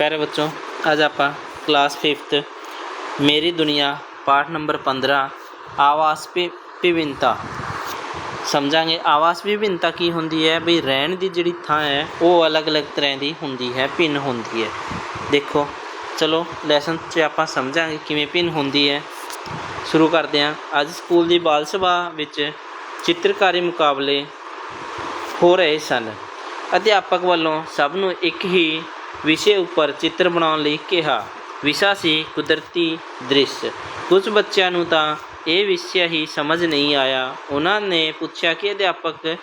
ਪਿਆਰੇ ਬੱਚੋ, ਅੱਜ ਆਪਾਂ ਕਲਾਸ 5th ਮੇਰੀ ਦੁਨੀਆ ਪਾਠ ਨੰਬਰ 15 ਆਵਾਸ ਵਿ- ਵਿਭਿੰਨਤਾ। ਸਮਝਾਂਗੇ, ਆਵਾਸ ਵਿਭਿੰਨਤਾ ਕੀ ਹੁੰਦੀ ਹੈ? ਵੀ ਰਹਿਣ ਦੀ ਜਿਹੜੀ ਥਾਂ ਹੈ, ਉਹ ਅਲੱਗ-ਅਲੱਗ ਤਰ੍ਹਾਂ ਦੀ ਹੁੰਦੀ ਹੈ, ਭਿੰਨ ਹੁੰਦੀ ਹੈ। ਦੇਖੋ, ਚਲੋ ਲੈਸਨ 'ਚ ਆਪਾਂ ਸਮਝਾਂਗੇ ਕਿਵੇਂ ਭਿੰਨ ਹੁੰਦੀ ਹੈ। ਸ਼ੁਰੂ ਕਰਦੇ ਹਾਂ। ਅੱਜ ਸਕੂਲ ਦੀ ਬਾਲ ਸਭਾ ਵਿੱਚ ਚਿੱਤਰਕਾਰੀ ਮੁਕਾਬਲੇ ਹੋ ਰਹੇ ਸਨ। ਅਧਿਆਪਕ ਵੱਲੋਂ ਸਭ ਨੂੰ ਇੱਕ ਹੀ ਵਿਸ਼ੇ ਉੱਪਰ ਚਿੱਤਰ ਬਣਾਉਣ ਲਈ ਕਿਹਾ। ਵਿਸ਼ਾ ਸੀ ਕੁਦਰਤੀ ਦ੍ਰਿਸ਼। ਕੁਝ ਬੱਚਿਆਂ ਨੂੰ ਤਾਂ ਇਹ ਵਿਸ਼ਾ ਹੀ ਸਮਝ ਨਹੀਂ ਆਇਆ। ਉਹਨਾਂ ਨੇ ਪੁੱਛਿਆ ਕਿ ਅਧਿਆਪਕ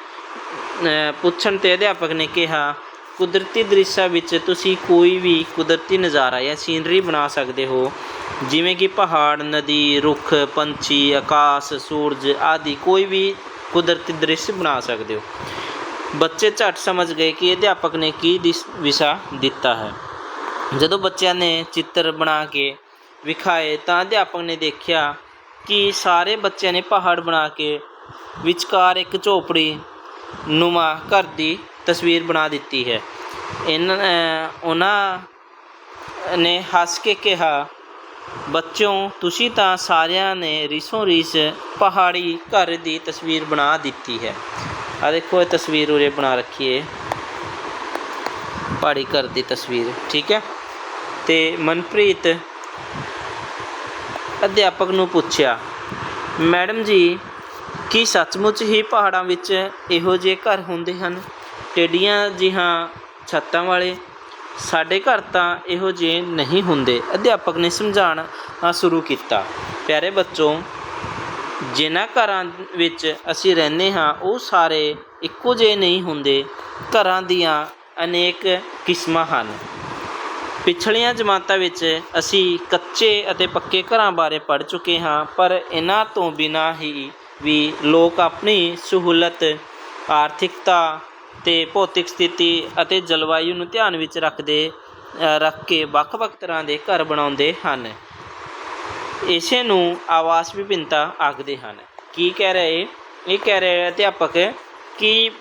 ਪੁੱਛਣ ਤੇ ਅਧਿਆਪਕ ਨੇ ਕਿਹਾ, ਕੁਦਰਤੀ ਦ੍ਰਿਸ਼ਾਂ ਵਿੱਚ ਤੁਸੀਂ ਕੋਈ ਵੀ ਕੁਦਰਤੀ ਨਜ਼ਾਰਾ ਜਾਂ ਸੀਨਰੀ ਬਣਾ ਸਕਦੇ ਹੋ। ਜਿਵੇਂ ਕਿ ਪਹਾੜ, ਨਦੀ, ਰੁੱਖ, ਪੰਛੀ, ਆਕਾਸ਼, ਸੂਰਜ ਆਦਿ ਕੋਈ ਵੀ ਕੁਦਰਤੀ ਦ੍ਰਿਸ਼ ਬਣਾ ਸਕਦੇ ਹੋ। ਬੱਚੇ ਝਟ ਸਮਝ ਗਏ ਕਿ ਅਧਿਆਪਕ ਨੇ ਕੀ ਦਿਸ, ਵਿਸ਼ਾ ਦਿੱਤਾ ਹੈ। ਜਦੋਂ ਬੱਚਿਆਂ ਨੇ ਚਿੱਤਰ ਬਣਾ ਕੇ ਵਿਖਾਏ ਤਾਂ ਅਧਿਆਪਕ ਨੇ ਦੇਖਿਆ ਕਿ ਸਾਰੇ ਬੱਚਿਆਂ ਨੇ ਪਹਾੜ ਬਣਾ ਕੇ ਵਿਚਕਾਰ ਇੱਕ ਝੋਪੜੀ ਨੁਮਾ ਘਰ ਦੀ ਤਸਵੀਰ ਬਣਾ ਦਿੱਤੀ ਹੈ। ਇਹਨਾਂ ਉਹਨਾਂ ਨੇ ਹੱਸ ਕੇ ਕਿਹਾ, ਬੱਚਿਓ, ਤੁਸੀਂ ਤਾਂ ਸਾਰਿਆਂ ਨੇ ਰੀਸੋ ਰੀਸ ਪਹਾੜੀ ਘਰ ਦੀ ਤਸਵੀਰ ਬਣਾ ਦਿੱਤੀ ਹੈ। ਆ ਦੇਖੋ, ਇਹ ਤਸਵੀਰ ਉਰੇ ਬਣਾ ਰੱਖੀ ਹੈ। ਪਹਾੜੀ ਘਰ ਦੀ ਤਸਵੀਰ, ਠੀਕ ਹੈ? ਤੇ ਮਨਪ੍ਰੀਤ ਅਧਿਆਪਕ ਨੂੰ ਪੁੱਛਿਆ, ਮੈਡਮ ਜੀ, ਕੀ ਸੱਚਮੁੱਚ ਹੀ ਪਹਾੜਾਂ ਵਿੱਚ ਇਹੋ ਜਿਹੇ ਘਰ ਹੁੰਦੇ ਹਨ? ਟੇਡੀਆਂ ਜਿਹਾਂ ਛੱਤਾਂ ਵਾਲੇ? ਸਾਡੇ ਘਰ ਤਾਂ ਇਹੋ ਜਿਹੇ ਨਹੀਂ ਹੁੰਦੇ। ਅਧਿਆਪਕ ਨੇ ਸਮਝਾਉਣਾ ਸ਼ੁਰੂ ਕੀਤਾ। ਪਿਆਰੇ ਬੱਚੋਂ ਜਿਨ੍ਹਾਂ ਘਰਾਂ ਵਿੱਚ ਅਸੀਂ ਰਹਿੰਦੇ ਹਾਂ, ਉਹ ਸਾਰੇ ਇੱਕੋ ਜਿਹੇ ਨਹੀਂ ਹੁੰਦੇ। ਘਰਾਂ ਦੀਆਂ ਅਨੇਕ ਕਿਸਮਾਂ ਹਨ। ਪਿਛਲੀਆਂ ਜਮਾਤਾਂ ਵਿੱਚ ਅਸੀਂ ਕੱਚੇ ਅਤੇ ਪੱਕੇ ਘਰਾਂ ਬਾਰੇ ਪੜ੍ਹ ਚੁੱਕੇ ਹਾਂ, ਪਰ ਇਹਨਾਂ ਤੋਂ ਬਿਨਾਂ ਹੀ ਵੀ ਲੋਕ ਆਪਣੀ ਸਹੂਲਤ, ਆਰਥਿਕਤਾ ਤੇ ਭੌਤਿਕ ਸਥਿਤੀ ਅਤੇ ਜਲਵਾਯੂ ਨੂੰ ਧਿਆਨ ਵਿੱਚ ਰੱਖਦੇ ਰੱਖ ਕੇ ਵੱਖ-ਵੱਖ ਤਰ੍ਹਾਂ ਦੇ ਘਰ ਬਣਾਉਂਦੇ ਹਨ। ਇਸੇ ਨੂੰ ਆਵਾਸ ਵਿਭਿੰਨਤਾ ਆਖਦੇ ਹਨ। ਕੀ ਕਹਿ ਰਹੇ? ਇਹ ਕਹਿ ਰਹੇ ਅਧਿਆਪਕ ਕਿ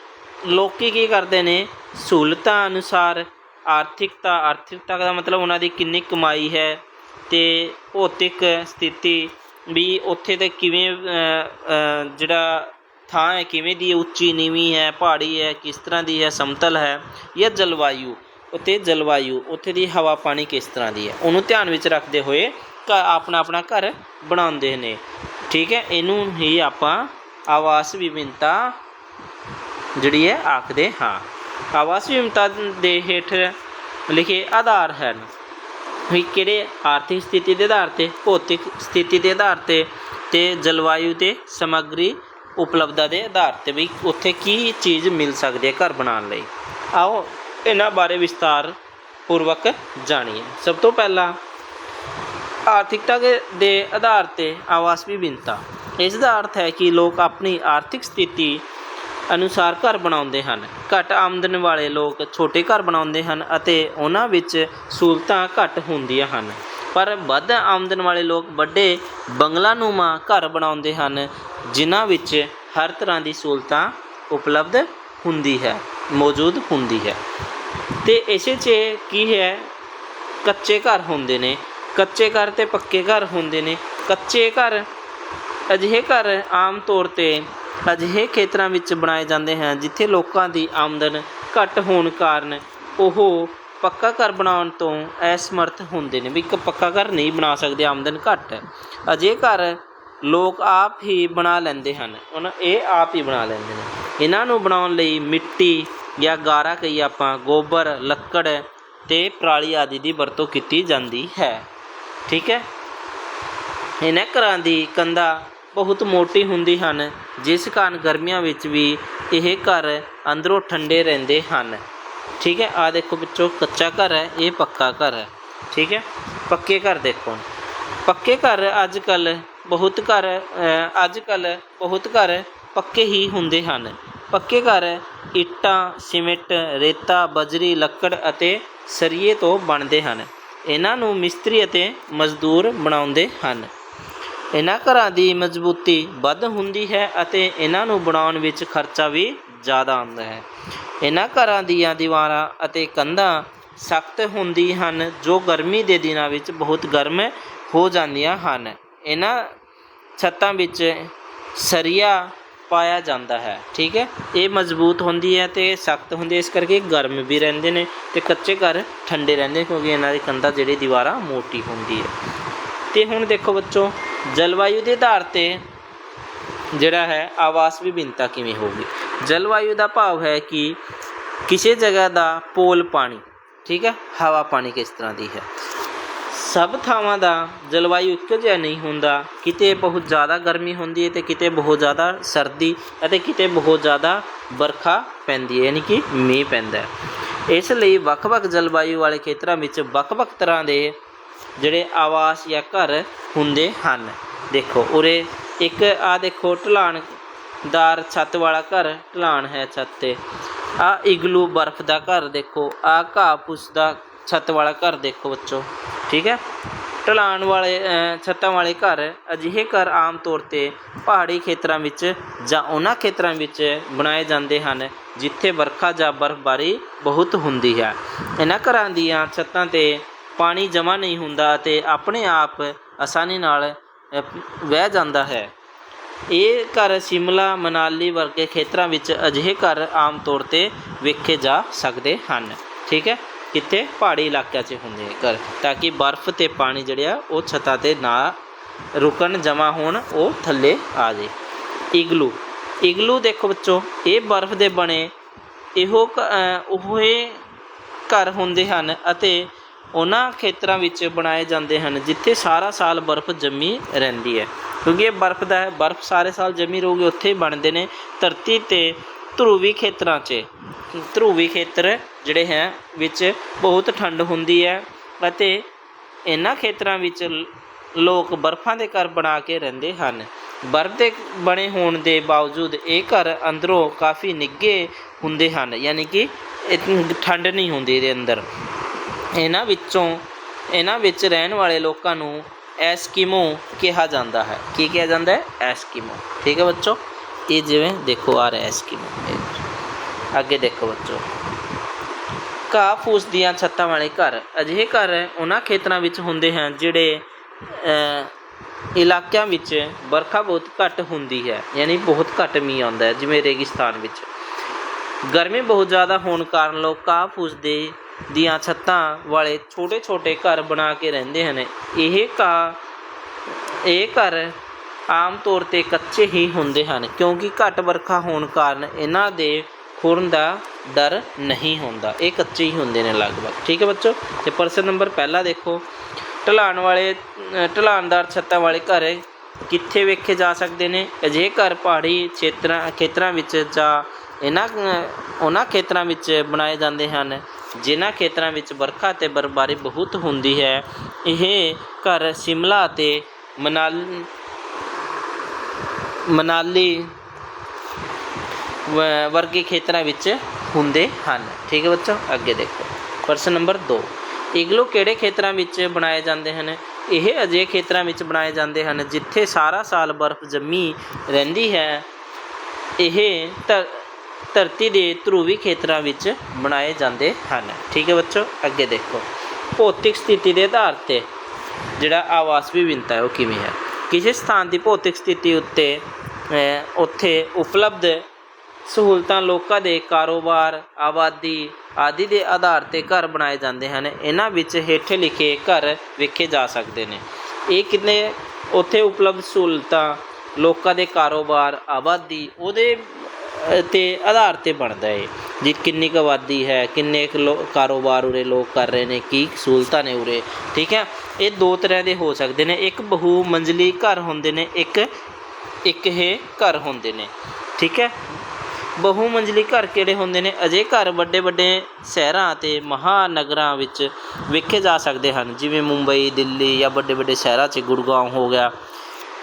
ਲੋਕੀ ਕੀ ਕਰਦੇ ਨੇ? ਸਹੂਲਤਾਂ ਅਨੁਸਾਰ ਆਰਥਿਕਤਾ ਆਰਥਿਕਤਾ ਦਾ ਮਤਲਬ ਉਹਨਾਂ ਦੀ ਕਿੰਨੀ ਕਮਾਈ ਹੈ ਤੇ ਭੌਤਿਕ ਸਥਿਤੀ ਵੀ ਉੱਥੇ ਤੇ ਕਿਵੇਂ ਜਿਹੜਾ ਥਾਂ ਹੈ, ਕਿਵੇਂ ਦੀ ਉੱਚੀ, ਨੀਵੀਂ ਹੈ, ਪਹਾੜੀ ਹੈ, ਕਿਸ ਤਰ੍ਹਾਂ ਦੀ ਹੈ, ਸਮਤਲ ਹੈ ਜਾਂ ਜਲਵਾਯੂ? ਉੱਥੇ ਜਲਵਾਯੂ, ਉੱਥੇ ਦੀ ਹਵਾ ਪਾਣੀ ਕਿਸ ਤਰ੍ਹਾਂ ਦੀ ਹੈ? ਉਹਨੂੰ ਧਿਆਨ ਵਿੱਚ ਰੱਖਦੇ ਹੋਏ ਆਪਣਾ ਆਪਣਾ ਘਰ ਬਣਾਉਂਦੇ ਨੇ। ਠੀਕ ਹੈ, ਇਹਨੂੰ ਹੀ ਆਪਾਂ ਆਵਾਸ ਵਿਭਿੰਨਤਾ ਜਿਹੜੀ ਹੈ ਆਖਦੇ ਹਾਂ। ਆਵਾਸ ਵਿਭਿੰਨਤਾ ਦੇ ਹੇਠ ਲਿਖੇ ਆਧਾਰ ਹਨ। ਵੀ ਕਿਹੜੇ ਆਰਥਿਕ ਸਥਿਤੀ ਦੇ ਆਧਾਰ ਤੇ, ਭੌਤਿਕ ਸਥਿਤੀ ਦੇ ਆਧਾਰ ਤੇ ਤੇ ਜਲਵਾਯੂ ਤੇ ਸਮੱਗਰੀ ਉਪਲਬਧਤਾ ਦੇ ਆਧਾਰ ਤੇ ਵੀ ਉੱਥੇ ਕੀ ਚੀਜ਼ ਮਿਲ ਸਕਦੀ ਹੈ ਘਰ ਬਣਾਉਣ ਲਈ। ਆਓ ਇਹਨਾਂ ਬਾਰੇ ਵਿਸਤਾਰ ਪੂਰਵਕ ਜਾਣੀਏ। ਸਭ ਤੋਂ ਪਹਿਲਾਂ ਆਰਥਿਕਤਾ ਦੇ ਆਧਾਰ ਤੇ ਆਵਾਸ ਵਿਭਿੰਨਤਾ ਇਸ ਦਾ ਅਰਥ ਹੈ ਕਿ ਲੋਕ ਆਪਣੀ ਆਰਥਿਕ ਸਥਿਤੀ ਅਨੁਸਾਰ ਘਰ ਬਣਾਉਂਦੇ ਹਨ। ਘੱਟ ਆਮਦਨ ਵਾਲੇ ਲੋਕ ਛੋਟੇ ਘਰ ਬਣਾਉਂਦੇ ਹਨ ਅਤੇ ਉਹਨਾਂ ਵਿੱਚ ਸਹੂਲਤਾਂ ਘੱਟ ਹੁੰਦੀਆਂ ਹਨ। ਪਰ ਵੱਧ ਆਮਦਨ ਵਾਲੇ ਲੋਕ ਵੱਡੇ ਬੰਗਲਾਨੁਮਾ ਘਰ ਬਣਾਉਂਦੇ ਹਨ, ਜਿਨ੍ਹਾਂ ਵਿੱਚ ਹਰ ਤਰ੍ਹਾਂ ਦੀ ਸਹੂਲਤਾਂ ਉਪਲਬਧ ਹੁੰਦੀ ਹੈ, ਮੌਜੂਦ ਹੁੰਦੀ ਹੈ। ਤੇ ਇਸੇ 'ਚ ਕੀ ਹੈ? ਕੱਚੇ ਘਰ ਹੁੰਦੇ ਨੇ। ਕੱਚੇ ਘਰ ਤੇ ਪੱਕੇ ਘਰ ਹੁੰਦੇ ਨੇ। ਕੱਚੇ ਘਰ ਅਜਿਹੇ ਘਰ ਆਮ ਤੌਰ ਤੇ ਅਜਿਹੇ ਖੇਤਰਾਂ ਵਿੱਚ ਬਣਾਏ ਜਾਂਦੇ ਹਨ, ਜਿੱਥੇ ਲੋਕਾਂ ਦੀ ਆਮਦਨ ਘੱਟ ਹੋਣ ਕਾਰਨ ਉਹ ਪੱਕਾ ਘਰ ਬਣਾਉਣ ਤੋਂ ਅਸਮਰਥ ਹੁੰਦੇ ਨੇ ਵੀ ਇੱਕ ਪੱਕਾ ਘਰ ਨਹੀਂ ਬਣਾ ਸਕਦੇ, ਆਮਦਨ ਘੱਟ ਹੈ। ਅਜਿਹੇ ਘਰ ਲੋਕ ਆਪ ਹੀ ਬਣਾ ਲੈਂਦੇ ਹਨ। ਉਹਨਾਂ, ਇਹ ਆਪ ਹੀ ਬਣਾ ਲੈਂਦੇ ਨੇ। ਇਹਨਾਂ ਨੂੰ ਬਣਾਉਣ ਲਈ ਮਿੱਟੀ ਜਾਂ ਗਾਰਾ ਕਹੀ ਆਪਾਂ, ਗੋਬਰ, ਲੱਕੜ ਤੇ ਪਰਾਲੀ ਆਦਿ ਦੀ ਵਰਤੋਂ ਕੀਤੀ ਜਾਂਦੀ ਹੈ। ਠੀਕ ਹੈ? ਇਹਨਾਂ ਘਰਾਂ ਦੀ ਕੰਧਾਂ ਬਹੁਤ ਮੋਟੀ ਹੁੰਦੀ ਹਨ, ਜਿਸ ਕਾਰਨ ਗਰਮੀਆਂ ਵਿੱਚ ਵੀ ਇਹ ਘਰ ਅੰਦਰੋਂ ਠੰਡੇ ਰਹਿੰਦੇ ਹਨ। ਠੀਕ ਹੈ? ਆ ਦੇਖੋ ਵਿੱਚੋਂ ਕੱਚਾ ਘਰ ਹੈ, ਇਹ ਪੱਕਾ ਘਰ ਹੈ। ਠੀਕ ਹੈ? ਪੱਕੇ ਘਰ ਦੇਖੋ ਪੱਕੇ ਘਰ ਅੱਜ ਕੱਲ ਬਹੁਤ ਘਰ ਅੱਜ ਕੱਲ ਬਹੁਤ ਘਰ ਪੱਕੇ ਹੀ ਹੁੰਦੇ ਹਨ। ਪੱਕੇ ਘਰ ਇੱਟਾਂ, ਸੀਮਿੰਟ, ਰੇਤਾ, ਬਜਰੀ, ਲੱਕੜ ਅਤੇ ਸਰੀਏ ਤੋਂ ਬਣਦੇ ਹਨ। ਇਹਨਾਂ ਨੂੰ ਮਿਸਤਰੀ ਅਤੇ ਮਜ਼ਦੂਰ ਬਣਾਉਂਦੇ ਹਨ। ਇਹਨਾਂ ਘਰਾਂ ਦੀ ਮਜ਼ਬੂਤੀ ਵੱਧ ਹੁੰਦੀ ਹੈ ਅਤੇ ਇਹਨਾਂ ਨੂੰ ਬਣਾਉਣ ਵਿੱਚ ਖਰਚਾ ਵੀ ਜ਼ਿਆਦਾ ਆਉਂਦਾ ਹੈ। ਇਹਨਾਂ ਘਰਾਂ ਦੀਆਂ ਦੀਵਾਰਾਂ ਅਤੇ ਕੰਧਾਂ ਸਖਤ ਹੁੰਦੀ ਹਨ, ਜੋ ਗਰਮੀ ਦੇ ਦਿਨਾਂ ਵਿੱਚ ਬਹੁਤ ਗਰਮ ਹੋ ਜਾਂਦੀਆਂ ਹਨ। ਇਹਨਾਂ ਛੱਤਾਂ ਵਿੱਚ ਸਰੀਆ ਪਾਇਆ ਜਾਂਦਾ ਹੈ, ਠੀਕ ਹੈ? ਇਹ ਮਜ਼ਬੂਤ ਹੁੰਦੀ ਹੈ ਤੇ ਸਖਤ ਹੁੰਦੀ ਹੈ, ਇਸ ਕਰਕੇ ਗਰਮ ਵੀ ਰਹਿੰਦੇ ਨੇ ਤੇ ਕੱਚੇ ਘਰ ਠੰਡੇ ਰਹਿੰਦੇ ਕਿਉਂਕਿ ਇਹਨਾਂ ਦੀ ਕੰਧਾਂ ਜਿਹੜੀ ਦੀਵਾਰਾਂ ਮੋਟੀ ਹੁੰਦੀ ਹੈ। ਤੇ ਹੁਣ ਦੇਖੋ ਬੱਚੋ, ਜਲਵਾਯੂ ਦੇ ਆਧਾਰ ਤੇ ਜਿਹੜਾ ਹੈ, ਆਵਾਸ ਵਿਭਿੰਨਤਾ ਕਿਵੇਂ ਹੋਊਗੀ? ਜਲਵਾਯੂ ਦਾ ਭਾਵ ਹੈ ਕਿ ਕਿਸੇ ਜਗ੍ਹਾ ਦਾ ਪੋਲ ਪਾਣੀ, ਠੀਕ ਹੈ? ਹਵਾ ਪਾਣੀ ਕਿਸ ਤਰ੍ਹਾਂ ਦੀ ਹੈ? ਸਭ ਥਾਵਾਂ ਦਾ ਜਲਵਾਯੂ ਇੱਕੋ ਜਿਹਾ ਨਹੀਂ ਹੁੰਦਾ। ਕਿਤੇ ਬਹੁਤ ਜ਼ਿਆਦਾ ਗਰਮੀ ਹੁੰਦੀ ਹੈ ਤੇ ਕਿਤੇ ਬਹੁਤ ਜ਼ਿਆਦਾ ਸਰਦੀ ਅਤੇ ਕਿਤੇ ਬਹੁਤ ਜ਼ਿਆਦਾ ਵਰਖਾ ਪੈਂਦੀ ਹੈ, ਯਾਨੀ ਕਿ ਮੀਂਹ ਪੈਂਦਾ ਹੈ। ਇਸ ਲਈ ਵੱਖ-ਵੱਖ ਜਲਵਾਯੂ ਵਾਲੇ ਖੇਤਰਾਂ ਵਿੱਚ ਵੱਖ-ਵੱਖ ਤਰ੍ਹਾਂ ਦੇ ਜਿਹੜੇ ਆਵਾਸ ਜਾਂ ਘਰ ਹੁੰਦੇ ਹਨ। ਦੇਖੋ, ਉਰੇ ਇੱਕ ਆ ਦੇਖੋ, ਢਲਾਣਦਾਰ ਛੱਤ ਵਾਲਾ ਘਰ, ਢਲਾਣ ਹੈ ਛੱਤ ਤੇ। ਆ ਇਗਲੂ ਬਰਫ਼ ਦਾ ਘਰ, ਦੇਖੋ, ਆ ਘਾਹ ਫੂਸ ਦਾ ਛੱਤ ਵਾਲਾ ਘਰ ਦੇਖੋ ਬੱਚੋ ਠੀਕ ਹੈ? ਢਲਾਣ ਵਾਲੇ ਛੱਤਾਂ ਵਾਲੇ ਘਰ ਅਜਿਹੇ ਘਰ ਆਮ ਤੌਰ ਤੇ ਪਹਾੜੀ ਖੇਤਰਾਂ ਵਿੱਚ ਜਾਂ ਉਹਨਾਂ ਖੇਤਰਾਂ ਵਿੱਚ ਬਣਾਏ ਜਾਂਦੇ ਹਨ ਜਿੱਥੇ ਵਰਖਾ ਜਾਂ ਬਰਫ਼ਬਾਰੀ ਬਹੁਤ ਹੁੰਦੀ ਹੈ। ਇਹਨਾਂ ਘਰਾਂ ਦੀਆਂ ਛੱਤਾਂ ਤੇ ਪਾਣੀ ਜਮ੍ਹਾਂ ਨਹੀਂ ਹੁੰਦਾ ਅਤੇ ਆਪਣੇ ਆਪ ਆਸਾਨੀ ਨਾਲ ਅ, ਵਹਿ ਜਾਂਦਾ ਹੈ। ਇਹ ਘਰ ਸ਼ਿਮਲਾ ਮਨਾਲੀ ਵਰਗੇ ਖੇਤਰਾਂ ਵਿੱਚ ਅਜਿਹੇ ਘਰ ਆਮ ਤੌਰ ਤੇ ਵੇਖੇ ਜਾ ਸਕਦੇ ਹਨ ਠੀਕ ਹੈ? ਕਿਤੇ ਪਹਾੜੀ ਇਲਾਕਿਆਂ 'ਚ ਹੁੰਦੇ ਘਰ, ਤਾਂ ਕਿ ਬਰਫ਼ ਤੇ ਪਾਣੀ ਜਿਹੜਾ ਉਹ ਛੱਤਾਂ ਤੇ ਨਾ ਰੁਕਣ, ਜਮ੍ਹਾਂ ਹੋਣ, ਉਹ ਥੱਲੇ ਆ ਜੇ ਇਗਲੂ ਇਗਲੂ ਦੇਖੋ ਬੱਚੋ, ਇਹ ਬਰਫ਼ ਦੇ ਬਣੇ, ਇਹੋ ਕ- ਘਰ ਹੁੰਦੇ ਹਨ ਅਤੇ ਉਹਨਾਂ ਖੇਤਰਾਂ ਵਿੱਚ ਬਣਾਏ ਜਾਂਦੇ ਹਨ, ਜਿੱਥੇ ਸਾਰਾ ਸਾਲ ਬਰਫ਼ ਜੰਮੀ ਰਹਿੰਦੀ ਹੈ। ਕਿਉਂਕਿ ਇਹ ਬਰਫ਼ ਦਾ ਹੈ, ਬਰਫ਼ ਸਾਰੇ ਸਾਲ ਜੰਮੀ ਰਹੂਗੀ, ਉੱਥੇ ਹੀ ਬਣਦੇ ਨੇ ਧਰਤੀ ਤੇ ਧਰੂਵੀ ਖੇਤਰਾਂ 'ਚ। ਧਰੂਵੀ ਖੇਤਰ ਜਿਹੜੇ ਹੈ, ਵਿੱਚ ਬਹੁਤ ਠੰਡ ਹੁੰਦੀ ਹੈ ਅਤੇ ਇਹਨਾਂ ਖੇਤਰਾਂ ਵਿੱਚ ਲੋਕ ਬਰਫ਼ਾਂ ਦੇ ਘਰ ਬਣਾ ਕੇ ਰਹਿੰਦੇ ਹਨ। ਬਰਫ਼ ਦੇ ਬਣੇ ਹੋਣ ਦੇ ਬਾਵਜੂਦ ਇਹ ਘਰ ਅੰਦਰੋਂ ਕਾਫੀ ਨਿੱਘੇ ਹੁੰਦੇ ਹਨ, ਯਾਨੀ ਕਿ ਠੰਡ ਨਹੀਂ ਹੁੰਦੀ ਇਹਦੇ ਅੰਦਰ। ਇਹਨਾਂ ਵਿੱਚੋਂ, ਇਹਨਾਂ ਵਿੱਚ ਰਹਿਣ ਵਾਲੇ ਲੋਕਾਂ ਨੂੰ ਐਸਕੀਮੋ ਕਿਹਾ ਜਾਂਦਾ ਹੈ। ਕੀ ਕਿਹਾ ਜਾਂਦਾ ਹੈ? ਐਸਕੀਮੋ। ਠੀਕ ਹੈ ਬੱਚੋ? ਇਹ ਜਿਵੇਂ ਦੇਖੋ, ਆ ਰਿਹਾ ਐਸਕੀਮੋ। ਅੱਗੇ ਦੇਖੋ ਬੱਚੋ। ਘਾਹ ਫੂਸ ਦੀਆਂ ਛੱਤਾਂ ਵਾਲੇ ਘਰ। ਅਜਿਹੇ ਘਰ ਉਹਨਾਂ ਖੇਤਰਾਂ ਵਿੱਚ ਹੁੰਦੇ ਹਨ ਜਿਹੜੇ ਇਲਾਕਿਆਂ ਵਿੱਚ ਵਰਖਾ ਬਹੁਤ ਘੱਟ ਹੁੰਦੀ ਹੈ, ਯਾਨੀ ਬਹੁਤ ਘੱਟ ਮੀਂਹ ਆਉਂਦਾ ਹੈ, ਜਿਵੇਂ ਰੇਗਿਸਤਾਨ ਵਿੱਚ। ਗਰਮੀ ਬਹੁਤ ਜ਼ਿਆਦਾ ਹੋਣ ਕਾਰਨ ਲੋਕ ਘਾਹ ਫੂਸ ਦੇ, ਦੀਆਂ ਛੱਤਾਂ ਵਾਲੇ ਛੋਟੇ-ਛੋਟੇ ਘਰ ਬਣਾ ਕੇ ਰਹਿੰਦੇ ਹਨ। ਇਹ ਘਾਹ ਇਹ ਘਰ ਆਮ ਤੌਰ ਤੇ ਕੱਚੇ ਹੀ ਹੁੰਦੇ ਹਨ, ਕਿਉਂਕਿ ਘੱਟ ਵਰਖਾ ਹੋਣ ਕਾਰਨ ਇਹਨਾਂ ਦੇ ਖੁਰਨ ਦਾ ਡਰ ਨਹੀਂ ਹੁੰਦਾ। ਇਹ ਕੱਚੇ ਹੀ ਹੁੰਦੇ ਨੇ ਲਗਭਗ। ਠੀਕ ਹੈ ਬੱਚੋ? ਤੇ ਪ੍ਰਸ਼ਨ ਨੰਬਰ ਪਹਿਲਾ ਦੇਖੋ। ਢਲਾਣ ਵਾਲੇ ਢਲਾਣਦਾਰ ਛੱਤਾਂ ਵਾਲੇ ਘਰ ਕਿੱਥੇ ਵੇਖੇ ਜਾ ਸਕਦੇ ਨੇ? ਅਜਿਹੇ ਘਰ ਪਹਾੜੀ ਖੇਤਰਾਂ ਖੇਤਰਾਂ ਵਿੱਚ ਜਾਂ ਇਹਨਾਂ, ਉਹਨਾਂ ਖੇਤਰਾਂ ਵਿੱਚ ਬਣਾਏ ਜਾਂਦੇ ਹਨ, ਜਿਨ੍ਹਾਂ ਖੇਤਰਾਂ ਵਿੱਚ ਵਰਖਾ ਤੇ ਬਰਫ਼ਬਾਰੀ ਬਹੁਤ ਹੁੰਦੀ ਹੈ। ਇਹ ਘਰ ਸ਼ਿਮਲਾ ਅਤੇ ਮਨਾਲੀ ਮਨਾਲੀ ਵਰਗੇ ਖੇਤਰਾਂ ਵਿੱਚ ਹੁੰਦੇ ਹਨ। ਠੀਕ ਹੈ ਬੱਚੋ? ਅੱਗੇ ਦੇਖੋ। ਪ੍ਰਸ਼ਨ ਨੰਬਰ 2 ਇਗਲੂ ਕਿਹੜੇ ਖੇਤਰਾਂ ਵਿੱਚ ਬਣਾਏ ਜਾਂਦੇ ਹਨ? ਇਹ ਅਜਿਹੇ ਖੇਤਰਾਂ ਵਿੱਚ ਬਣਾਏ ਜਾਂਦੇ ਹਨ ਜਿੱਥੇ ਸਾਰਾ ਸਾਲ ਬਰਫ਼ ਜੰਮੀ ਰਹਿੰਦੀ ਹੈ। ਇਹ ਧਰ- ਧਰਤੀ ਦੇ ਧਰੂਵੀ ਖੇਤਰਾਂ ਵਿੱਚ ਬਣਾਏ ਜਾਂਦੇ ਹਨ। ਠੀਕ ਹੈ ਬੱਚੋ? ਅੱਗੇ ਦੇਖੋ। ਭੌਤਿਕ ਸਥਿਤੀ ਦੇ ਆਧਾਰ ਤੇ ਜਿਹੜਾ ਆਵਾਸ ਵਿਭਿੰਨਤਾ ਹੈ ਉਹ ਕਿਵੇਂ ਹੈ? ਕਿਸੇ ਸਥਾਨ ਦੀ ਭੌਤਿਕ ਸਥਿਤੀ ਉੱਤੇ ਉੱਥੇ ਉਪਲਬਧ ਸਹੂਲਤਾਂ ਲੋਕਾਂ ਦੇ ਕਾਰੋਬਾਰ, ਆਬਾਦੀ ਆਦਿ ਦੇ ਆਧਾਰ ਤੇ ਘਰ ਬਣਾਏ ਜਾਂਦੇ ਹਨ। ਇਹਨਾਂ ਵਿੱਚ ਹੇਠੇ ਲਿਖੇ ਘਰ ਵੇਖੇ ਜਾ ਸਕਦੇ ਨੇ। ਇਹ ਕਿੰਨੇ ਉੱਥੇ ਉਪਲਬਧ ਸਹੂਲਤਾਂ, ਲੋਕਾਂ ਦੇ ਕਾਰੋਬਾਰ, ਆਬਾਦੀ ਉਹਦੇ ਤੇ ਆਧਾਰ ਤੇ ਬਣਦਾ ਹੈ ਜੀ, ਕਿੰਨੀ ਕੁ ਆਬਾਦੀ ਹੈ, ਕਿੰਨੇ ਕੁ ਲੋ- ਕਾਰੋਬਾਰ ਉਰੇ ਲੋਕ ਕਰ ਰਹੇ ਨੇ, ਕੀ ਸਹੂਲਤਾਂ ਨੇ ਉਰੇ, ਠੀਕ ਹੈ? ਇਹ ਦੋ ਤਰ੍ਹਾਂ ਦੇ ਹੋ ਸਕਦੇ ਨੇ। ਇੱਕ ਬਹੁ ਮੰਜ਼ਲੀ ਘਰ ਹੁੰਦੇ ਨੇ, ਇੱਕ ਇੱਕ ਇਹ ਘਰ ਹੁੰਦੇ ਨੇ, ਠੀਕ ਹੈ? ਬਹੁਮੰਜਲੀ ਘਰ ਕਿਹੜੇ ਹੁੰਦੇ ਨੇ? ਅਜੇ ਘਰ ਵੱਡੇ ਵੱਡੇ ਸ਼ਹਿਰਾਂ ਅਤੇ ਮਹਾਨਗਰਾਂ ਵਿੱਚ ਵੇਖੇ ਜਾ ਸਕਦੇ ਹਨ। ਜਿਵੇਂ ਮੁੰਬਈ, ਦਿੱਲੀ ਜਾਂ ਵੱਡੇ ਵੱਡੇ ਸ਼ਹਿਰਾਂ 'ਚ ਗੁੜਗਾਉਂ ਹੋ ਗਿਆ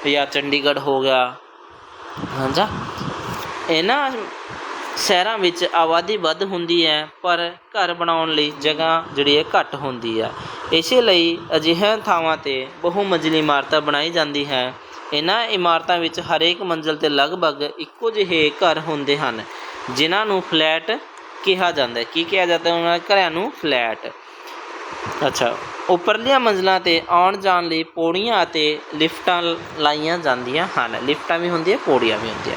ਜਾਂ ਚੰਡੀਗੜ੍ਹ ਹੋ ਗਿਆ। ਹਾਂਜੀ। ਇਹਨਾਂ ਸ਼ਹਿਰਾਂ ਵਿੱਚ ਆਬਾਦੀ ਵੱਧ ਹੁੰਦੀ ਹੈ, ਪਰ ਘਰ ਬਣਾਉਣ ਲਈ ਜਗ੍ਹਾ ਜਿਹੜੀ ਹੈ ਘੱਟ ਹੁੰਦੀ ਹੈ। ਇਸੇ ਲਈ ਅਜਿਹੀਆਂ ਥਾਵਾਂ ਤੇ ਬਹੁ ਮੰਜ਼ਲੀ ਇਮਾਰਤਾਂ ਬਣਾਈ ਜਾਂਦੀ ਹੈ। ਇਹਨਾਂ ਇਮਾਰਤਾਂ ਵਿੱਚ ਹਰੇਕ ਮੰਜ਼ਲ ਤੇ ਲਗਭਗ ਇੱਕੋ ਜਿਹੇ ਘਰ ਹੁੰਦੇ ਹਨ, ਜਿਨ੍ਹਾਂ ਨੂੰ ਫਲੈਟ ਕਿਹਾ ਜਾਂਦਾ ਹੈ। ਕੀ ਕਿਹਾ ਜਾਂਦਾ ਹੈ? ਉਹਨਾਂ ਘਰਾਂ ਨੂੰ ਫਲੈਟ। ਅੱਛਾ, ਉੱਪਰਲੀਆਂ ਮੰਜ਼ਲਾਂ ਤੇ ਆਉਣ ਜਾਣ ਲਈ ਪੌੜੀਆਂ ਅਤੇ ਲਿਫਟਾਂ ਲ- ਲਾਈਆਂ ਜਾਂਦੀਆਂ ਹਨ। ਲਿਫਟਾਂ ਵੀ ਹੁੰਦੀਆਂ, ਪੌੜੀਆਂ ਵੀ ਹੁੰਦੀਆਂ।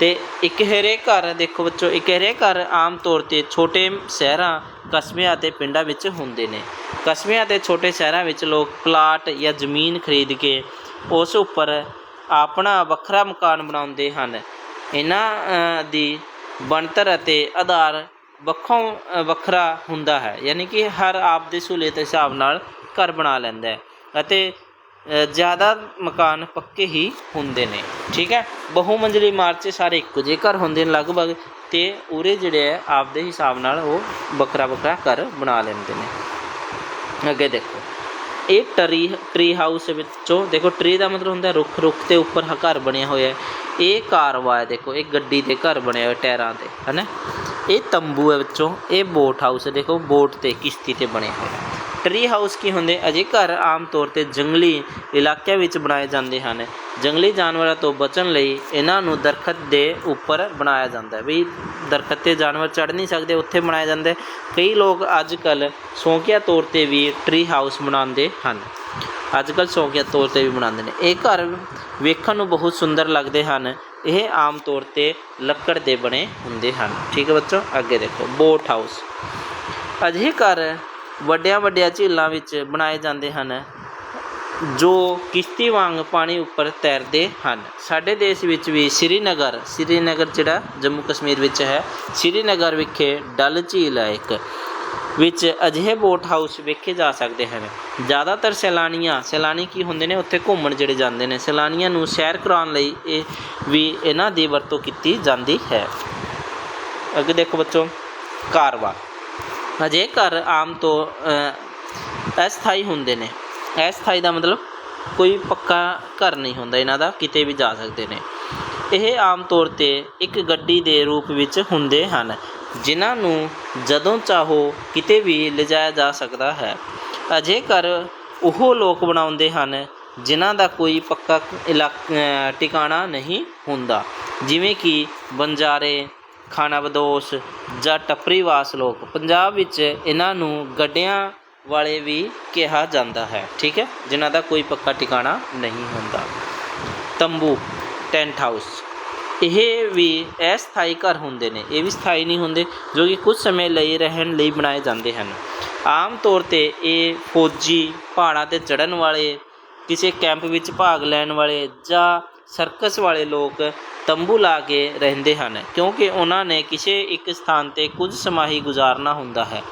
ਤੇ ਇਕਹਿਰੇ ਘਰ, ਦੇਖੋ ਬੱਚੋ ਇਕਹਿਰੇ ਘਰ ਆਮ ਤੌਰ ਤੇ ਛੋਟੇ ਸ਼ਹਿਰਾਂ, ਕਸਬਿਆਂ ਅਤੇ ਪਿੰਡਾਂ ਵਿੱਚ ਹੁੰਦੇ ਨੇ। ਕਸਬਿਆਂ ਅਤੇ ਛੋਟੇ ਸ਼ਹਿਰਾਂ ਵਿੱਚ ਲੋਕ ਪਲਾਟ ਜਾਂ ਜ਼ਮੀਨ ਖਰੀਦ ਕੇ ਉਸ ਉੱਪਰ ਆਪਣਾ ਵੱਖਰਾ ਮਕਾਨ ਬਣਾਉਂਦੇ ਹਨ। ਇਹਨਾਂ ਦੀ ਬਣਤਰ ਅਤੇ ਆਧਾਰ ਵੱਖੋਂ ਵੱਖਰਾ ਹੁੰਦਾ ਹੈ। ਯਾਨੀ ਕਿ ਹਰ ਆਪ ਦੀ ਸਹੂਲਤ ਦੇ ਹਿਸਾਬ ਨਾਲ ਘਰ ਬਣਾ ਲੈਂਦਾ ਹੈ ਅਤੇ ਜ਼ਿਆਦਾ ਮਕਾਨ ਪੱਕੇ ਹੀ ਹੁੰਦੇ ਨੇ। ਠੀਕ ਹੈ? ਬਹੁ ਮੰਜ਼ਲੀ ਇਮਾਰਤ 'ਚ ਸਾਰੇ ਇੱਕੋ ਜਿਹੇ ਘਰ ਹੁੰਦੇ ਨੇ ਲਗਭਗ ਤੇ ਉਰੇ ਜਿਹੜੇ ਹੈ ਆਪਦੇ ਹਿਸਾਬ ਨਾਲ ਉਹ ਵੱਖਰਾ ਵੱਖਰਾ ਘਰ ਬਣਾ ਲੈਂਦੇ ਨੇ। ਅੱਗੇ ਦੇਖੋ। ਇਹ ਟਰੀ ਟਰੀ ਹਾਊਸ ਵਿੱਚੋਂ ਦੇਖੋ ਟਰੀ ਦਾ ਮਤਲਬ ਹੁੰਦਾ ਰੁੱਖ ਰੁੱਖ 'ਤੇ ਉੱਪਰ ਘਰ ਬਣਿਆ ਹੋਇਆ ਹੈ। ਇਹ ਕਾਰਵਾ ਹੈ ਦੇਖੋ, ਇਹ ਗੱਡੀ ਦੇ ਘਰ ਬਣਿਆ ਹੋਇਆ ਟਾਇਰਾਂ ਤੇ, ਹਨਾ? ਇਹ ਤੰਬੂ ਹੈ ਵਿੱਚੋਂ ਇਹ ਬੋਟ ਹਾਊਸ ਦੇਖੋ ਬੋਟ ਤੇ ਕਿਸ਼ਤੀ ਤੇ ਬਣਿਆ ਹੋਇਆ। ਟਰੀ ਹਾਊਸ ਕੀ ਹੁੰਦੇ? ਅਜੇ ਘਰ ਆਮ ਤੌਰ ਤੇ ਜੰਗਲੀ ਇਲਾਕਿਆਂ ਵਿੱਚ ਬਣਾਏ ਜਾਂਦੇ ਹਨ। ਜੰਗਲੀ ਜਾਨਵਰਾਂ ਤੋਂ ਬਚਣ ਲਈ ਇਹਨਾਂ ਨੂੰ ਦਰਖਤ ਦੇ ਉੱਪਰ ਬਣਾਇਆ ਜਾਂਦਾ ਹੈ। ਵੀ ਦਰਖਤ ਤੇ ਜਾਨਵਰ ਚੜ ਨਹੀਂ ਸਕਦੇ, ਉੱਥੇ ਬਣਾਇਆ ਜਾਂਦਾ ਕਈ ਲੋਕ ਅੱਜ ਕੱਲ ਸ਼ੌਂਕੀਆ ਤੌਰ ਤੇ ਵੀ ਟਰੀ ਹਾਊਸ ਬਣਾਉਂਦੇ ਹਨ। ਅੱਜ ਕੱਲ ਸ਼ੌਂਕੀਆ ਤੌਰ ਤੇ ਵੀ ਬਣਾਉਂਦੇ ਨੇ। ਇਹ ਘਰ ਵੇਖਣ ਨੂੰ ਬਹੁਤ ਸੁੰਦਰ ਲੱਗਦੇ ਹਨ। ਇਹ ਆਮ ਤੌਰ ਤੇ ਲੱਕੜ ਦੇ ਬਣੇ ਹੁੰਦੇ ਹਨ। ਠੀਕ ਹੈ ਬੱਚੋ? ਅੱਗੇ ਦੇਖੋ। ਬੋਟ ਹਾਊਸ ਅਜਿਹੇ ਘਰ ਵੱਡਿਆਂ ਵੱਡਿਆਂ ਝੀਲਾਂ ਵਿੱਚ ਬਣਾਏ ਜਾਂਦੇ ਹਨ, ਜੋ ਕਿਸ਼ਤੀ ਵਾਂਗ ਪਾਣੀ ਉੱਪਰ ਤੈਰਦੇ ਹਨ। ਸਾਡੇ ਦੇਸ਼ ਵਿੱਚ ਵੀ ਸ੍ਰੀਨਗਰ ਸ੍ਰੀਨਗਰ ਜਿਹੜਾ ਜੰਮੂ ਕਸ਼ਮੀਰ ਵਿੱਚ ਹੈ, ਸ੍ਰੀਨਗਰ ਵਿਖੇ ਡਲ ਝੀਲ ਹੈ ਇੱਕ, ਵਿੱਚ ਅਜਿਹੇ ਬੋਟ ਹਾਊਸ ਵੇਖੇ ਜਾ ਸਕਦੇ ਹਨ। ਜ਼ਿਆਦਾਤਰ ਸੈਲਾਨੀਆਂ, ਸੈਲਾਨੀ ਕੀ ਹੁੰਦੇ ਨੇ, ਉੱਥੇ ਘੁੰਮਣ ਜਿਹੜੇ ਜਾਂਦੇ ਨੇ। ਸੈਲਾਨੀਆਂ ਨੂੰ ਸੈਰ ਕਰਾਉਣ ਲਈ ਇਹ ਵੀ ਇਹਨਾਂ ਦੀ ਵਰਤੋਂ ਕੀਤੀ ਜਾਂਦੀ ਹੈ। ਅੱਗੇ ਦੇਖੋ ਬੱਚੋ ਕਾਰਵਾ ਅਜੇ ਘਰ ਆਮ ਤੋਂ ਅਸਥਾਈ ਹੁੰਦੇ ਨੇ। ਅਸਥਾਈ ਦਾ ਮਤਲਬ ਕੋਈ ਪੱਕਾ ਘਰ ਨਹੀਂ ਹੁੰਦਾ ਇਹਨਾਂ ਦਾ, ਕਿਤੇ ਵੀ ਜਾ ਸਕਦੇ ਨੇ। ਇਹ ਆਮ ਤੌਰ ਤੇ ਇੱਕ ਗੱਡੀ ਦੇ ਰੂਪ ਵਿੱਚ ਹੁੰਦੇ ਹਨ, ਜਿਨ੍ਹਾਂ ਨੂੰ ਜਦੋਂ ਚਾਹੋ ਕਿਤੇ ਵੀ ਲਿਜਾਇਆ ਜਾ ਸਕਦਾ ਹੈ। ਅਜੇ ਘਰ ਉਹ ਲੋਕ ਬਣਾਉਂਦੇ ਹਨ, ਜਿਨ੍ਹਾਂ ਦਾ ਕੋਈ ਪੱਕਾ ਇਲਾਕ ਟਿਕਾਣਾ ਨਹੀਂ ਹੁੰਦਾ, ਜਿਵੇਂ ਕਿ ਬੰਜਾਰੇ ਖਾਣਾ ਬਦੋਸ਼ ਜਾਂ ਟੱਪਰੀਵਾਸ ਲੋਕ। ਪੰਜਾਬ ਵਿੱਚ ਇਹਨਾਂ ਨੂੰ ਗੱਡਿਆਂ ਵਾਲੇ ਵੀ ਕਿਹਾ ਜਾਂਦਾ ਹੈ, ਠੀਕ ਹੈ? ਜਿਨ੍ਹਾਂ ਦਾ ਕੋਈ ਪੱਕਾ ਟਿਕਾਣਾ ਨਹੀਂ ਹੁੰਦਾ। ਤੰਬੂ, ਟੈਂਟ ਹਾਊਸ। ਇਹ ਵੀ ਅਸਥਾਈ ਘਰ ਹੁੰਦੇ ਨੇ। ਇਹ ਵੀ ਸਥਾਈ ਨਹੀਂ ਹੁੰਦੇ, ਜੋ ਕਿ ਕੁਝ ਸਮੇਂ ਲਈ ਰਹਿਣ ਲਈ ਬਣਾਏ ਜਾਂਦੇ ਹਨ। ਆਮ ਤੌਰ ਤੇ ਇਹ ਫੌਜੀ ਪਹਾੜਾਂ ਤੇ ਚੜ੍ਹਨ ਵਾਲੇ, ਕਿਸੇ ਕੈਂਪ ਵਿੱਚ ਭਾਗ ਲੈਣ ਵਾਲੇ ਜਾਂ ਸਰਕਸ ਵਾਲੇ ਲੋਕ ਤੰਬੂ ਲਾ ਕੇ ਰਹਿੰਦੇ ਹਨ ਕਿਉਂਕਿ ਉਹਨਾਂ ਨੇ ਕਿਸੇ ਇੱਕ ਸਥਾਨ ਤੇ ਕੁਝ ਸਮਾਂ ਹੀ ਗੁਜ਼ਾਰਨਾ ਹੁੰਦਾ ਹੈ।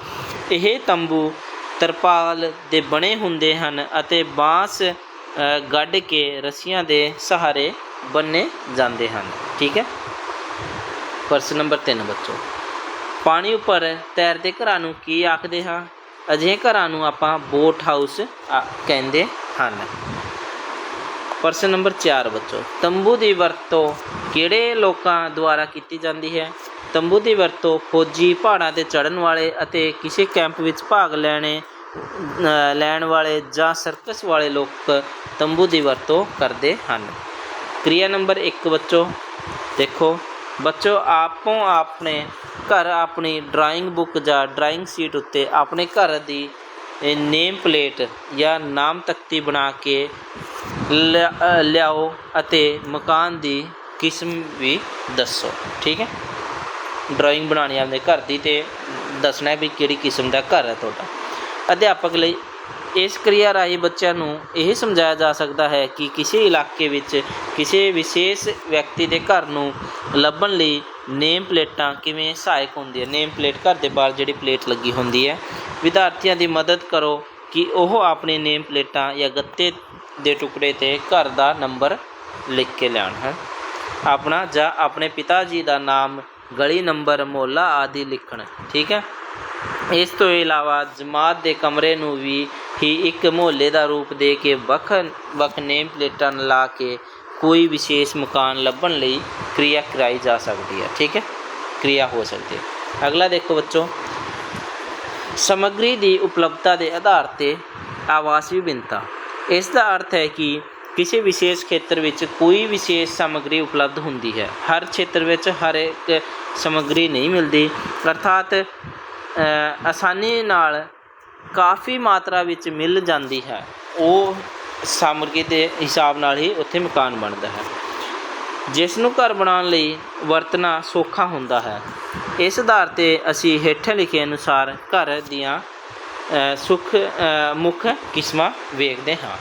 ਇਹ ਤੰਬੂ ਤਰਪਾਲ ਦੇ ਬਣੇ ਹੁੰਦੇ ਹਨ ਅਤੇ ਬਾਂਸ ਅ, ਗੱਡ ਕੇ ਰੱਸੀਆਂ ਦੇ ਸਹਾਰੇ ਬੰਨੇ ਜਾਂਦੇ ਹਨ। ਠੀਕ ਹੈ? ਪ੍ਰਸ਼ਨ ਨੰਬਰ 3 ਬੱਚੋ। ਪਾਣੀ ਉੱਪਰ ਤੈਰਦੇ ਘਰਾਂ ਨੂੰ ਕੀ ਆਖਦੇ ਹਾਂ? ਅਜਿਹੇ ਘਰਾਂ ਨੂੰ ਆਪਾਂ ਬੋਟ ਹਾਊਸ ਆ- ਕਹਿੰਦੇ ਹਨ। ਪ੍ਰਸ਼ਨ ਨੰਬਰ 4 ਬੱਚੋ, ਤੰਬੂ ਦੀ ਵਰਤੋਂ ਕਿਹੜੇ ਲੋਕਾਂ ਦੁਆਰਾ ਕੀਤੀ ਜਾਂਦੀ ਹੈ? ਤੰਬੂ ਦੀ ਵਰਤੋਂ ਫੌਜੀ ਪਹਾੜਾਂ ਤੇ ਚੜਨ ਵਾਲੇ ਅਤੇ ਕਿਸੇ ਕੈਂਪ ਵਿੱਚ ਭਾਗ ਲੈਣੇ ਲੈਣ ਵਾਲੇ ਜਾਂ ਸਰਕਸ ਵਾਲੇ ਲੋਕ ਤੰਬੂ ਦੀ ਵਰਤੋਂ ਕਰਦੇ ਹਨ। ਕਿਰਿਆ ਨੰਬਰ 1 ਬੱਚੋ, ਦੇਖੋ, ਬੱਚੋ ਆਪੋ ਆਪਣੇ ਘਰ ਆਪਣੀ ਡਰਾਇੰਗ ਬੁੱਕ ਜਾਂ ਡਰਾਇੰਗ ਸ਼ੀਟ ਉੱਤੇ ਆਪਣੇ ਘਰ ਦੀ ਨੇਮ ਪਲੇਟ ਜਾਂ ਨਾਮ ਤਖਤੀ ਬਣਾ ਕੇ ਲਿਆ- ਲਿਆਓ ਅਤੇ ਮਕਾਨ ਦੀ ਕਿਸਮ ਵੀ ਦੱਸੋ, ਠੀਕ ਹੈ? ਡਰਾਇੰਗ ਬਣਾਉਣੀ ਆਪਣੇ ਘਰ ਦੀ ਤੇ ਦੱਸਣਾ ਵੀ ਕਿਹੜੀ ਕਿਸਮ ਦਾ ਘਰ ਹੈ ਤੁਹਾਡਾ। ਅਧਿਆਪਕ ਲਈ ਇਸ ਕਿਰਿਆ ਰਾਹੀਂ ਬੱਚਿਆਂ ਨੂੰ ਇਹ ਸਮਝਾਇਆ ਜਾ ਸਕਦਾ ਹੈ ਕਿ ਕਿਸੇ ਇਲਾਕੇ ਵਿੱਚ ਕਿਸੇ ਵਿਸ਼ੇਸ਼ ਵਿਅਕਤੀ ਦੇ ਘਰ ਨੂੰ ਲੱਭਣ ਲਈ ਨੇਮ ਪਲੇਟਾਂ ਕਿਵੇਂ ਸਹਾਇਕ ਹੁੰਦੀਆਂ। ਨੇਮ ਪਲੇਟ ਘਰ ਦੇ ਬਾਹਰ ਜਿਹੜੀ ਪਲੇਟ ਲੱਗੀ ਹੁੰਦੀ ਹੈ ਵਿਦਿਆਰਥੀਆਂ ਦੀ ਮਦਦ ਕਰੋ ਕਿ ਉਹ ਆਪਣੇ ਨੇਮ ਪਲੇਟਾਂ ਜਾਂ ਗੱਤੇ ਦੇ ਟੁਕੜੇ ਤੇ ਘਰ ਦਾ ਨੰਬਰ ਲਿਖ ਕੇ ਲੈਣ, ਹੈ। ਆਪਣਾ ਜਾਂ ਆਪਣੇ ਪਿਤਾ ਜੀ ਦਾ ਨਾਮ, ਗਲੀ ਨੰਬਰ, ਮੁਹੱਲਾ ਆਦਿ ਲਿਖਣ, ਠੀਕ ਹੈ? ਇਸ ਤੋਂ ਇਲਾਵਾ ਜਮਾਤ ਦੇ ਕਮਰੇ ਨੂੰ ਵੀ ਹੀ ਇੱਕ ਮੁਹੱਲੇ ਦਾ ਰੂਪ ਦੇ ਕੇ ਵੱਖ ਵੱਖ ਨੇਮ ਪਲੇਟਾਂ ਲਾ ਕੇ ਕੋਈ ਵਿਸ਼ੇਸ਼ ਮਕਾਨ ਲੱਭਣ ਲਈ ਕਿਰਿਆ ਕਰਾਈ ਜਾ ਸਕਦੀ ਹੈ, ਠੀਕ ਹੈ? ਕਿਰਿਆ ਹੋ ਸਕਦੀ ਹੈ। ਅਗਲਾ ਦੇਖੋ ਬੱਚੋ ਸਮੱਗਰੀ ਦੀ ਉਪਲਬਧਤਾ ਦੇ ਆਧਾਰ ਤੇ ਆਵਾਸ ਵਿਭਿੰਨਤਾ ਇਸ ਦਾ ਅਰਥ ਹੈ ਕਿ ਕਿਸੇ ਵਿਸ਼ੇਸ਼ ਖੇਤਰ ਵਿੱਚ ਕੋਈ ਵਿਸ਼ੇਸ਼ ਸਮੱਗਰੀ ਉਪਲਬਧ ਹੁੰਦੀ ਹੈ। ਹਰ ਖੇਤਰ ਵਿੱਚ ਹਰ ਇੱਕ ਸਮੱਗਰੀ ਨਹੀਂ ਮਿਲਦੀ। ਅਰਥਾਤ ਆਸਾਨੀ ਨਾਲ ਕਾਫੀ ਮਾਤਰਾ ਵਿੱਚ ਮਿਲ ਜਾਂਦੀ ਹੈ। ਉਹ ਸਮੱਗਰੀ ਦੇ ਹਿਸਾਬ ਨਾਲ ਹੀ ਉੱਥੇ ਮਕਾਨ ਬਣਦਾ ਹੈ। ਜਿਸ ਨੂੰ ਘਰ ਬਣਾਉਣ ਲਈ ਵਰਤਣਾ ਸੌਖਾ ਹੁੰਦਾ ਹੈ। ਇਸ ਆਧਾਰ ਤੇ ਅਸੀਂ ਹੇਠ ਲਿਖੇ ਅਨੁਸਾਰ ਘਰ ਦੀਆਂ ਅ, ਸੁੱਖ ਮੁੱਖ ਕਿਸਮਾਂ ਵੇਖਦੇ ਹਾਂ।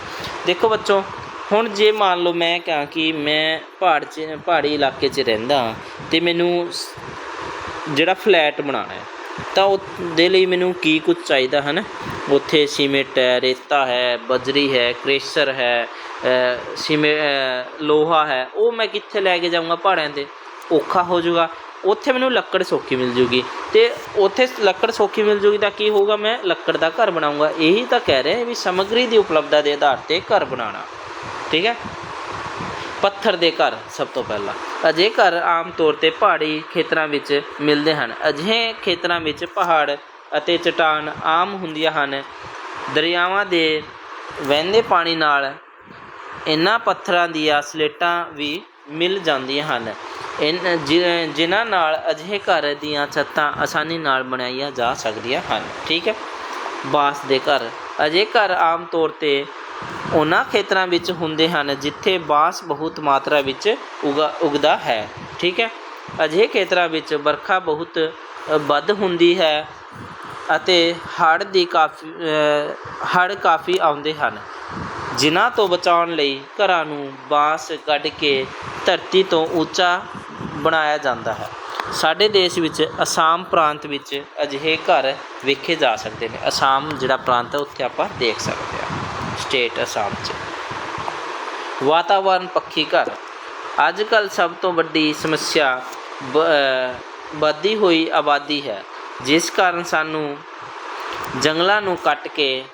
ਦੇਖੋ ਬੱਚੋ ਹੁਣ ਜੇ ਮੰਨ ਲਓ ਮੈਂ ਕਹਾਂ ਕਿ ਮੈਂ ਪਹਾੜ 'ਚ ਪਹਾੜੀ ਇਲਾਕੇ 'ਚ ਰਹਿੰਦਾ ਹਾਂ ਤੇ ਮੈਨੂੰ ਜਿਹੜਾ ਫਲੈਟ ਬਣਾਉਣਾ ਹੈ ਤਾਂ ਉਹਦੇ ਲਈ ਮੈਨੂੰ ਕੀ ਕੁਝ ਚਾਹੀਦਾ ਹੈ ਨਾ? ਉੱਥੇ ਸੀਮੈਂਟ ਹੈ ਰੇਤਾ ਹੈ ਬਜਰੀ ਹੈ ਕ੍ਰੇਸ਼ਰ ਹੈ ਸੀਮੇ ਲੋਹਾ ਹੈ, ਉਹ ਮੈਂ ਕਿੱਥੇ ਲੈ ਕੇ ਜਾਊਂਗਾ ਪਹਾੜਾਂ 'ਤੇ? ਔਖਾ ਹੋ ਜਾਊਗਾ। ਉੱਥੇ ਮੈਨੂੰ ਲੱਕੜ ਸੌਖੀ ਮਿਲ ਜੂਗੀ। ਤੇ ਉੱਥੇ ਲੱਕੜ ਸੌਖੀ ਮਿਲ ਜੂਗੀ ਤਾਂ ਕੀ ਹੋਊਗਾ? ਮੈਂ ਲੱਕੜ ਦਾ ਘਰ ਬਣਾਉਂਗਾ ਇਹੀ ਤਾਂ ਕਹਿ ਰਹੇ ਵੀ ਸਮੱਗਰੀ ਦੀ ਉਪਲਬਧਤਾ ਦੇ ਆਧਾਰ ਤੇ ਘਰ ਬਣਾਉਣਾ। ਠੀਕ ਹੈ? ਪੱਥਰ ਦੇ ਘਰ ਸਭ ਤੋਂ ਪਹਿਲਾਂ। ਅਜੇ ਘਰ ਆਮ ਤੌਰ ਤੇ ਪਹਾੜੀ ਖੇਤਰਾਂ ਵਿੱਚ ਮਿਲਦੇ ਹਨ। ਅਜਿਹੇ ਖੇਤਰਾਂ ਵਿੱਚ ਪਹਾੜ ਅਤੇ ਚਟਾਨ ਆਮ ਹੁੰਦੀਆਂ ਹਨ। ਦਰਿਆਵਾਂ ਦੇ ਵਹਿੰਦੇ ਪਾਣੀ ਨਾਲ ਇਹਨਾਂ ਪੱਥਰਾਂ ਦੀਆਂ ਸਲੇਟਾਂ ਵੀ ਮਿਲ ਜਾਂਦੀਆਂ ਹਨ। ਇਨ ਜਿ- ਜਿਨ੍ਹਾਂ ਨਾਲ ਅਜਿਹੇ ਘਰ ਦੀਆਂ ਛੱਤਾਂ ਆਸਾਨੀ ਨਾਲ ਬਣਾਈਆਂ ਜਾ ਸਕਦੀਆਂ ਹਨ। ਠੀਕ ਹੈ? ਬਾਂਸ ਦੇ ਘਰ। ਅਜਿਹੇ ਘਰ ਆਮ ਤੌਰ ਤੇ ਉਹਨਾਂ ਖੇਤਰਾਂ ਵਿੱਚ ਹੁੰਦੇ ਹਨ, ਜਿੱਥੇ ਬਾਂਸ ਬਹੁਤ ਮਾਤਰਾ ਵਿੱਚ ਉਗਾ ਉਗਦਾ ਹੈ। ਠੀਕ ਹੈ? ਅਜਿਹੇ ਖੇਤਰਾਂ ਵਿੱਚ ਵਰਖਾ ਬਹੁਤ ਵੱਧ ਹੁੰਦੀ ਹੈ ਅਤੇ ਹੜ੍ਹ ਦੀ ਕਾਫੀ ਹੜ੍ਹ ਕਾਫੀ ਆਉਂਦੇ ਹਨ। ਜਿਨ੍ਹਾਂ ਤੋਂ ਬਚਾਉਣ ਲਈ ਘਰਾਂ ਨੂੰ ਬਾਂਸ ਕੱਢ ਕੇ ਧਰਤੀ ਤੋਂ ਉੱਚਾ ਬਣਾਇਆ ਜਾਂਦਾ ਹੈ। ਸਾਡੇ ਦੇਸ਼ ਵਿੱਚ ਅਸਾਮ ਪ੍ਰਾਂਤ ਵਿੱਚ ਅਜਿਹੇ ਘਰ ਵੇਖੇ ਜਾ ਸਕਦੇ ਨੇ। ਅਸਾਮ ਜਿਹੜਾ ਪ੍ਰਾਂਤ ਹੈ, ਉੱਥੇ ਆਪਾਂ ਦੇਖ ਸਕਦੇ ਹਾਂ। ਸਟੇਟ ਅਸਾਮ 'ਚ। ਵਾਤਾਵਰਨ ਪੱਖੀ ਘਰ। ਅੱਜ ਕੱਲ੍ਹ ਸਭ ਤੋਂ ਵੱਡੀ ਸਮੱਸਿਆ ਬ- ਵੱਧਦੀ ਹੋਈ ਆਬਾਦੀ ਹੈ। ਜਿਸ ਕਾਰਨ ਸਾਨੂੰ ਜੰਗਲਾਂ ਨੂੰ ਕੱਟ ਕੇ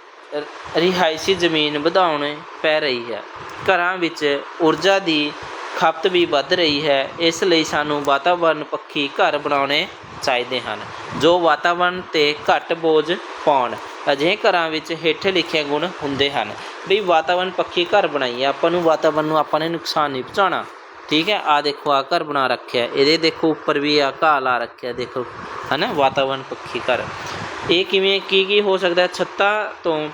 ਰਿਹਾਇਸ਼ੀ ਜ਼ਮੀਨ ਵਧਾਉਣੀ ਪੈ ਰਹੀ ਹੈ। ਘਰਾਂ ਵਿੱਚ ਊਰਜਾ ਦੀ ਖਪਤ ਵੀ ਵੱਧ ਰਹੀ ਹੈ। ਇਸ ਲਈ ਸਾਨੂੰ ਵਾਤਾਵਰਨ ਪੱਖੀ ਘਰ ਬਣਾਉਣੇ ਚਾਹੀਦੇ ਹਨ, ਜੋ ਵਾਤਾਵਰਨ ਤੇ ਘੱਟ ਬੋਝ ਪਾਉਣ। ਅਜਿਹੇ ਘਰਾਂ ਵਿੱਚ ਹੇਠ ਲਿਖੇ ਗੁਣ ਹੁੰਦੇ ਹਨ। ਵੀ ਵਾਤਾਵਰਨ ਪੱਖੀ ਘਰ ਬਣਾਈਏ, ਆਪਾਂ ਨੂੰ ਵਾਤਾਵਰਨ ਨੂੰ ਆਪਾਂ ਨੇ ਨੁਕਸਾਨ ਨਹੀਂ ਪਹੁੰਚਾਉਣਾ। ਠੀਕ ਹੈ ਆ ਦੇਖੋ ਆ ਘਰ ਬਣਾ ਰੱਖਿਆ। ਇਹਦੇ ਦੇਖੋ, ਉੱਪਰ ਵੀ ਆ ਘਾਹ ਲਾ ਰੱਖਿਆ, ਦੇਖੋ। ਹਨਾ? ਵਾਤਾਵਰਨ ਪੱਖੀ ਘਰ। ਇਹ ਕਿਵੇਂ ਕੀ ਕੀ ਹੋ ਸਕਦਾ ਛੱਤਾਂ ਤੋਂ